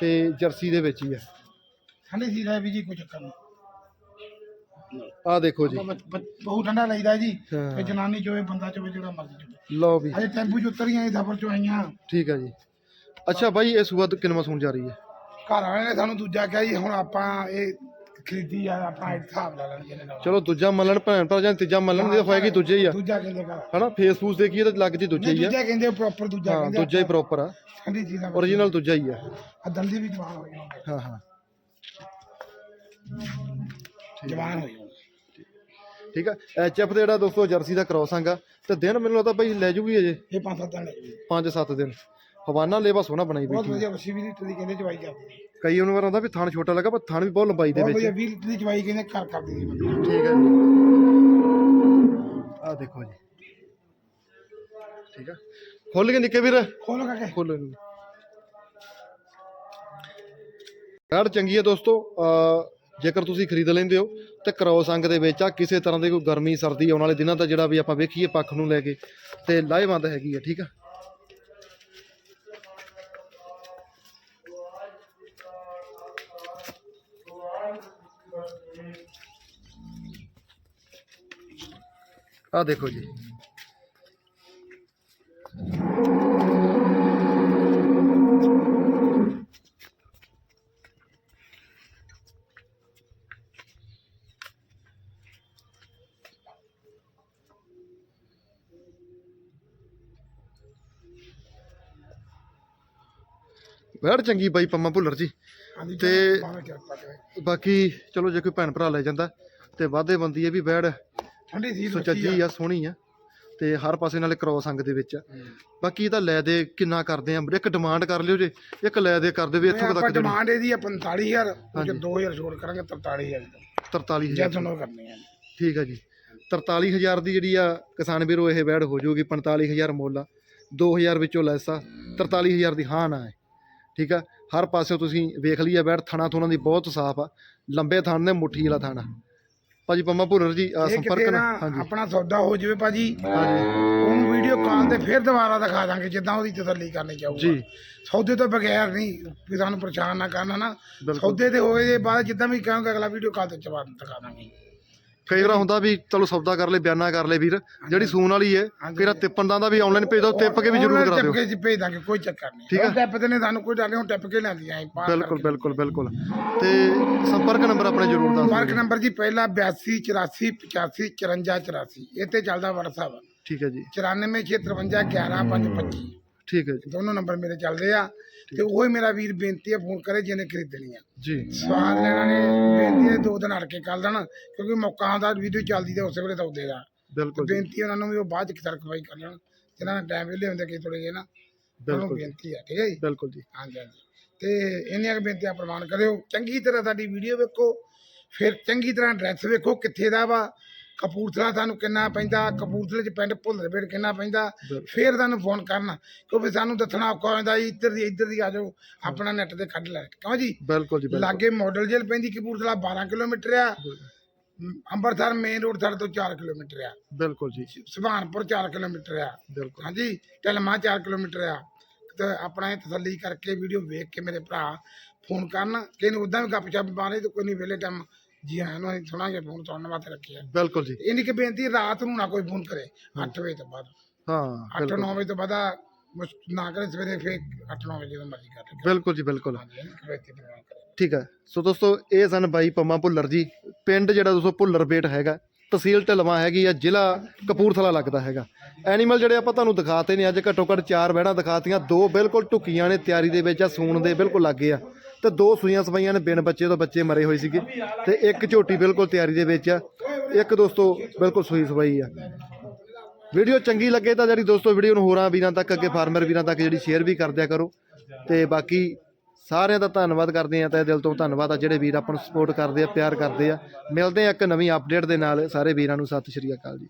ਤੇ ਜਰਸੀ ਦੇ ਵਿੱਚ ਹੀ ਆ। ਠੰਡੀ ਸੀ ਰਹਿ ਵੀ ਜੀ ਕੋਈ ਚੱਕਰ ਨਹੀਂ। ਆ ਦੇਖੋ ਜੀ। ਬਹੁਤ ਠੰਡਾ ਲੱਗਦਾ ਜੀ। ਹਾਂ। ਤੇ ਜਨਾਨੀ ਚੋਵੇ ਬੰਦਾ ਚੋਵੇ ਜਿਹੜਾ ਮਰਜ਼ੀ ਚੋਵੇ। ਲਓ ਵੀ। ਅਜੇ ਟੈਂਪੂ ਚ ਉਤਰੀਆਂ ਇਹ ਸਫਰ ਚੋਂ ਆਈਆਂ। ਠੀਕ ਆ ਜੀ। ਅੱਛਾ ਬਾਈ ਇਹ ਸੂਆ ਕਿੰਨਵਾਂ ਸੂਣ ਜਾ ਰਹੀ ਹੈ? ਘਰ ਵਾਲਿਆਂ ਨੇ ਸਾਨੂੰ ਦੂਜਾ ਕਿਹਾ ਜੀ ਹੁਣ ਆਪਾਂ ਇਹ ਖਰੀਦੀ ਆ ਆਪਾਂ ਇਹ ਹਿਸਾਬ ਲਾ ਲੈਣਗੇ ਇਹਦੇ ਨਾਲ। ਚਲੋ ਦੂਜਾ ਮੰਨਣ ਭੈਣ ਭਰਾ ਜਾਂ ਤੀਜਾ ਮੰਨਣ ਦੇ ਹੋਏਗੀ ਦੂਜੇ ਹੀ ਆ। ਦੂਜਾ ਕਹਿੰਦੇ ਘਰ। ਹਨਾ ਫੇਸਬੁੱਕ ਦੇਖੀਏ ਤਾਂ ਲੱਗਦੀ ਦੂਜੇ ਹੀ ਆ। ਦੂਜਾ ਕਹਿੰਦੇ ਪ੍ਰੋਪਰ ਦੂਜਾ ਹਾਂ ਕਹਿੰਦੇ ਦੂਜਾ ਹੀ ਪ੍ਰੋਪਰ ਆ। ਠੰਡੀ ਚੀਜ਼ ਦਾ ਓਰੀਜਨਲ ਦੂਜਾ ਹੀ ਆ। ਆ ਦੰਦੀ ਵੀ ਜਵਾਨ ਹੋਈ ਹੋਣੀ ਹਾਂ ਹਾਂ। ਜਵਾਨ ਹੋਈ ਹੋਣੀ ਠੀਕ ਆ। ਐਚ ਐਫ ਦਾ ਜਿਹੜਾ ਦੋਸਤੋ ਜਰਸੀ ਦਾ ਕ੍ਰੋਸ ਅੰਗ ਆ ਤੇ ਦਿਨ ਮੈਨੂੰ ਲੱਗਦਾ ਬਾਈ ਲੈ ਜੂਗੀ ਅਜੇ? ਇਹ ਪੰਜ ਸੱਤ ਦਿਨ ਲੱਗੇ 5-7 ਦਿਨ। ਹਵਾਨਾ ਲੇਵਾ ਸੋਹਣਾ ਬਣਾਈ ਬਹੁਤ ਬੈਠੀ ਵਧੀਆ 80 ਲੀਟਰ ਦੀ ਕਹਿੰਦੇ ਚਵਾਈ ਕਰਦੀ ਕਈ ਉਹਨਾਂ ਵਾਰ ਆਉਂਦਾ ਵੀ ਥਣ ਛੋਟਾ ਲੱਗਾ ਪਰ ਥਣ ਵੀ ਬਹੁਤ ਲੰਬਾਈ ਦੇ ਬਹੁਤ ਵਿੱਚ ਵਧੀਆ 20 ਲੀਟਰ ਦੀ ਚਵਾਈ ਕਹਿੰਦੇ ਕਰ ਕਰਦੀ ਸੀ ਬੰਦੇ ਠੀਕ ਹੈ ਜੀ। ਆ ਦੇਖੋ ਜੀ। ਠੀਕ ਆ। ਖੁੱਲ ਗਏ ਨਿੱਕੇ ਵੀਰ। ਖੋਲੋ ਕਾਕੇ। ਖੋਲੋ ਇਹਨੂੰ। ਕਾਰਡ ਚੰਗੀ ਹੈ ਦੋਸਤੋ ਅ ਜੇਕਰ ਤੁਸੀਂ ਖਰੀਦ ਲੈਂਦੇ ਹੋ ਤੇ ਕ੍ਰੋਸ ਅੰਗ ਦੇ ਵਿੱਚ ਆ ਕਿਸੇ ਤਰ੍ਹਾਂ ਦੀ ਕੋਈ ਗਰਮੀ ਸਰਦੀ ਆਉਣ ਵਾਲੇ ਦਿਨਾਂ ਦਾ ਜਿਹੜਾ ਵੀ ਆਪਾਂ ਵੇਖੀਏ ਪੱਖ ਨੂੰ ਲੈ ਕੇ ਤੇ ਲਾਹੇਵੰਦ ਹੈਗੀ ਹੈ ਠੀਕ ਆ। ਆ ਦੇਖੋ ਜੀ ਵੈੜ ਚੰਗੀ ਬਾਈ ਪੰਮਾ ਭੁੱਲਰ ਜੀ ਹਾਂਜੀ ਤੇ- ਬਾਕੀ ਚਲੋ ਜੇ ਕੋਈ ਭੈਣ ਭਰਾ ਲੈ ਜਾਂਦਾ ਤੇ ਵਾਧੇ ਬੰਦੀ ਹੈ ਵੀ ਵੈੜ ਠੰਡੀ ਸੀ ਸੁਚੱਜੀ ਆ। ਸੋਹਣੀ ਆ ਤੇ ਹਰ ਪਾਸੇ ਨਾਲੇ ਕ੍ਰੋਸ ਅੰਗ ਦੇ ਵਿੱਚ ਆ। ਬਾਕੀ ਇਹਦਾ ਲੈ ਦੇ ਕਿੰਨਾ ਕਰਦੇ ਆ? ਇੱਕ ਡਿਮਾਂਡ ਕਰ ਲਿਓ ਜੇ ਇੱਕ ਲੈ ਦੇ ਕਰ ਦੇਵੇ ਇੱਥੋਂ ਕੁ ਆਪਾਂ ਤੱਕ ਡਿਮਾਂਡ ਇਹਦੀ ਆ 45000 ਉਹ ਚ ਹਾਂਜੀ। 2000 ਛੋੜ ਕਰਾਂਗੇ 43000 ਜੇ 43000 ਤੁਹਾਨੂੰ ਕਰਨੀ ਹੈ ਠੀਕ ਆ ਜੀ। 43000 ਦੀ ਜਿਹੜੀ ਆ ਕਿਸਾਨ ਵੀਰੋ ਇਹ ਵੈੜ ਹੋ ਜਾਊਗੀ 45000 ਮੁੱਲ ਆ। 2000 ਵਿੱਚੋਂ ਲੈਸ ਆ 43000 ਦੀ ਹਾਂ ਨਾ ਹੈ। ਠੀਕ ਆ? ਹਰ ਪਾਸੇ ਤੁਸੀਂ ਵੇਖ ਲਈ ਆ ਵੈੜ ਥਣਾ ਥੁਣਾ ਦੀ ਬਹੁਤ ਸਾਫ਼ ਆ। ਲੰਬੇ ਥਣ ਨੇ ਮੁੱਠੀ ਵਾਲਾ ਥਾਣਾ ਭਾਜੀ ਪੰਮਾ ਭੁੱਲਰ ਜੀ ਆ ਸੰਪਰਕ ਹਾਂਜੀ। ਆਪਣਾ ਸੌਦਾ ਹੋ ਜਾਵੇ ਭਾਜੀ। ਹਾਂਜੀ। ਉਹਨੂੰ ਵੀਡੀਓ ਕਾਲ ਤੇ ਫਿਰ ਦੁਬਾਰਾ ਦਿਖਾ ਦਾਂਗੇ ਜਿੱਦਾਂ ਉਹਦੀ ਤਸੱਲੀ ਕਰਨੀ ਚਾਹੂਗਾ। ਜੀ। ਸੌਦੇ ਤੋਂ ਬਗੈਰ ਨਹੀਂ ਵੀ ਸਾਨੂੰ ਪਰੇਸ਼ਾਨ ਨਾ ਕਰਨਾ ਨਾ ਸੌਦੇ ਤੇ ਹੋਏ ਦੇ ਬਾਅਦ ਜਿੱਦਾਂ ਵੀ ਕਹਾਂਗੇ ਅਗਲਾ ਵੀਡੀਓ ਕਾਲ ਤੇ ਚਵਾ ਦਿਖਾ ਦਾਂਗੇ। ਕਈ ਵਾਰ ਹੁੰਦਾ ਵੀ ਚਲੋ ਸੌਦਾ ਕਰ ਲੈ ਬਿਆਨਾ ਕਰ ਲੈ ਵੀਰ ਜਿਹੜੀ ਸੂਣ ਵਾਲੀ ਹੈ। ਕਿਹੜਾ ਤਿੱਪਣ ਦਾ ਵੀ ਆਨਲਾਈਨ ਭੇਜ ਦੋ ਟਿੱਪ ਕੇ ਵੀ ਜ਼ਰੂਰ ਕਰਾ ਦਿਓ। ਟਿੱਪ ਕੇ ਜੀ ਭੇਜ ਦਾਂਗੇ ਕੋਈ ਚੱਕਰ ਨਹੀਂ। ਠੀਕ। ਉਹ ਟਿੱਪ ਤੇ ਨੇ ਸਾਨੂੰ ਕੋਈ ਡਰ ਨਹੀਂ ਟਿੱਪ ਕੇ ਲੈਂਦੀਆਂ ਪਾਰ ਬਿਲਕੁਲ ਬਿਲਕੁਲ ਬਿਲਕੁਲ। ਤੇ ਸੰਪਰਕ ਨੰਬਰ ਆਪਣੇ ਜ਼ਰੂਰ ਦੱਸ ਦਿਓ। ਨੰਬਰ ਜੀ ਪਹਿਲਾ 82 84 85 54 84 ਇਹ ਤੇ ਚੱਲਦਾ WhatsApp ਠੀਕ ਹੈ ਜੀ। 94 653 11 525 ਠੀਕ ਹੈ ਜੀ। ਦੋਨੋਂ ਨੰਬਰ ਮੇਰੇ ਚੱਲਦੇ ਆ। ਤੇ ਉਹ ਹੀ ਮੇਰਾ ਵੀਰ ਬੇਨਤੀ ਹੈ ਫੋਨ ਕਰੇ ਜਿਹਨੇ ਖਰੀਦਣੀ ਆ। ਜੀ। ਸਵਾਦ ਲੈਣਾ ਨੇ ਬੇਨਤੀ ਹੈ ਦੋ ਦਿਨ ਅੜ ਕੇ ਕੱਲ ਦੇਣ ਕਿਉਂਕਿ ਮੌਕਾ ਆਉਂਦਾ ਵੀਡੀਓ ਚੱਲਦੀ ਤੇ ਉਸੇ ਵੇਲੇ ਉੱਦੇ ਦਾ ਬਿਲਕੁਲ ਬੇਨਤੀ ਉਹਨਾਂ ਨੂੰ ਵੀ ਉਹ ਬਾਅਦ ਚ ਤਰਕਵਾਈ ਕਰ ਲੈਣ ਜਿਹਨਾਂ ਨੇ ਟਾਈਮ ਵੇਲੇ ਹੁੰਦੇ ਕਿ ਥੋੜੇ ਜਿਹੇ ਨਾ ਬਿਲਕੁਲ ਬੇਨਤੀ ਹੈ ਠੀਕ ਹੈ ਜੀ? ਬਿਲਕੁਲ ਜੀ। ਹਾਂਜੀ ਹਾਂਜੀ। ਤੇ ਇੰਨੀਆਂ ਕੁ ਬੇਨਤੀਆਂ ਪ੍ਰਮਾਣ ਕਰਿਓ। ਚੰਗੀ ਤਰ੍ਹਾਂ ਸਾਡੀ ਵੀਡੀਓ ਵੇਖੋ ਫਿਰ ਚੰਗੀ ਤਰ੍ਹਾਂ ਐਡਰੈਸ ਵੇਖੋ ਕਿੱਥੇ ਦਾ ਵਾ ਕਪੂਰਥਲਾ ਤੁਹਾਨੂੰ ਕਿੰਨਾ ਪੈਂਦਾ ਕਪੂਰਥਲੇ ਚ ਪਿੰਡ ਭੁੱਲਰਬੇੜ ਕਿੰਨਾ ਪੈਂਦਾ। ਫਿਰ ਤੁਹਾਨੂੰ ਫੋਨ ਕਰਨਾ ਕਿਉਂਕਿ ਸਾਨੂੰ ਦੱਸਣਾ ਔਖਾ ਹੋ ਜਾਂਦਾ ਜੀ ਇੱਧਰ ਦੀ ਇੱਧਰ ਦੀ ਆ ਜਾਓ ਆਪਣਾ ਨੈਟ ਤੇ ਕੱਢ ਲੈ ਕਿਉਂ ਜੀ? ਬਿਲਕੁਲ ਜੀ ਲਾਗੇ ਮਾਡਲ ਜੇਲ੍ਹ ਪੈਂਦੀ ਕਪੂਰਥਲਾ 12 ਕਿਲੋਮੀਟਰ ਆ ਅੰਮ੍ਰਿਤਸਰ ਮੇਨ ਰੋਡ ਸਾਡੇ ਤੋਂ 4 ਕਿਲੋਮੀਟਰ ਆ। ਬਿਲਕੁਲ ਜੀ। ਸੁਭਾਨਪੁਰ 4 ਕਿਲੋਮੀਟਰ ਆ। ਬਿਲਕੁਲ। ਹਾਂਜੀ ਢਲਮਾ 4 ਕਿਲੋਮੀਟਰ ਆ। ਤੇ ਆਪਣਾ ਇਹ ਤਸੱਲੀ ਕਰਕੇ ਵੀਡੀਓ ਵੇਖ ਕੇ ਮੇਰੇ ਭਰਾ ਫੋਨ ਕਰਨ ਕਿ ਨੂੰ ਉਦਾਂ ਵੀ ਗੱਪ ਛੱਪ ਮਾਰੇ ਤੇ ਕੋਈ ਨਹੀਂ ਵੇਲੇ ਟਾਈਮ ਜੀ ਹਾਂ ਨੂੰ ਅਸੀਂ ਸੁਣਾਂਗੇ ਫੋਨ ਸੁਣਨ ਵਾਸਤੇ ਰੱਖਿਆ ਬਿਲਕੁਲ ਜੀ। ਇੰਨੀ ਕਿ ਬੇਨਤੀ ਰਾਤ ਨੂੰ ਨਾ ਕੋਈ ਫੋਨ ਕਰੇ 8 ਵਜੇ ਤੋਂ ਬਾਅਦ। ਹਾਂ 8 ਬਿਲਕੁਲ। 9 ਵਜੇ ਤੋਂ ਬਾਅਦ ਨਾ ਕਰੇ ਸਵੇਰੇ ਫੇਰ 8 9 ਵਜੇ ਜਦੋਂ ਮਰਜ਼ੀ ਕਰ ਲੈ ਬਿਲਕੁਲ ਜੀ ਬਿਲਕੁਲ। ਠੀਕ ਹੈ। ਸੋ ਦੋਸਤੋ ਇਹ ਸਨ ਬਾਈ ਪੰਮਾ ਭੁੱਲਰ ਜੀ। ਪਿੰਡ ਜਿਹੜਾ ਦੋਸਤੋ ਭੁੱਲਰ ਬੇਟ ਹੈਗਾ ਤਹਿਸੀਲ ਢਲਵਾਂ ਹੈਗੀ ਆ ਜ਼ਿਲ੍ਹਾ ਕਪੂਰਥਲਾ ਲੱਗਦਾ ਹੈਗਾ। ਐਨੀਮਲ ਜਿਹੜੇ ਆਪਾਂ ਤੁਹਾਨੂੰ ਦਿਖਾਤੇ ਨੇ ਅੱਜ ਘੱਟੋ ਘੱਟ ਚਾਰ ਬਹਿਣਾ ਦਿਖਾਤੀਆਂ ਦੋ ਬਿਲਕੁਲ ਟੁਕੀਆਂ ਨੇ ਤਿਆਰੀ ਦੇ ਵਿੱਚ ਆ ਸੂਣ ਦੇ ਬਿਲਕੁਲ ਲੱਗੇ ਆ। ਤੇ ਦੋ ਸੂਈਆਂ ਸਵਾਈਆਂ ਨੇ ਬਿਨ ਬੱਚੇ ਤੋਂ ਬੱਚੇ ਮਰੇ ਹੋਏ ਸੀਗੇ ਤੇ ਇੱਕ ਝੋਟੀ ਬਿਲਕੁਲ ਤਿਆਰੀ ਦੇ ਵਿੱਚ ਆ। ਇੱਕ ਦੋਸਤੋ ਬਿਲਕੁਲ ਸੂਈ ਸਵਾਈ ਆ। ਵੀਡੀਓ ਚੰਗੀ ਲੱਗੇ ਤਾਂ ਜਿਹੜੀ ਦੋਸਤੋ ਵੀਡੀਓ ਨੂੰ ਹੋਰਾਂ ਵੀਰਾਂ ਤੱਕ, ਅੱਗੇ ਫਾਰਮਰ ਵੀਰਾਂ ਤੱਕ ਜਿਹੜੀ ਸ਼ੇਅਰ ਵੀ ਕਰ ਦਿਆ ਕਰੋ। ਤੇ ਬਾਕੀ ਸਾਰਿਆਂ ਦਾ ਧੰਨਵਾਦ ਕਰਦੇ ਆ ਤੇ ਦਿਲ ਤੋਂ ਧੰਨਵਾਦ ਆ। ਜਿਹੜੇ ਵੀਰ ਆਪਾਂ ਨੂੰ ਸਪੋਰਟ ਕਰਦੇ ਆ, ਪਿਆਰ ਕਰਦੇ ਆ। ਮਿਲਦੇ ਆ ਇੱਕ ਨਵੀਂ ਅਪਡੇਟ ਦੇ ਨਾਲ। ਸਾਰੇ ਵੀਰਾਂ ਨੂੰ ਸਤਿ ਸ਼੍ਰੀ ਅਕਾਲ ਜੀ।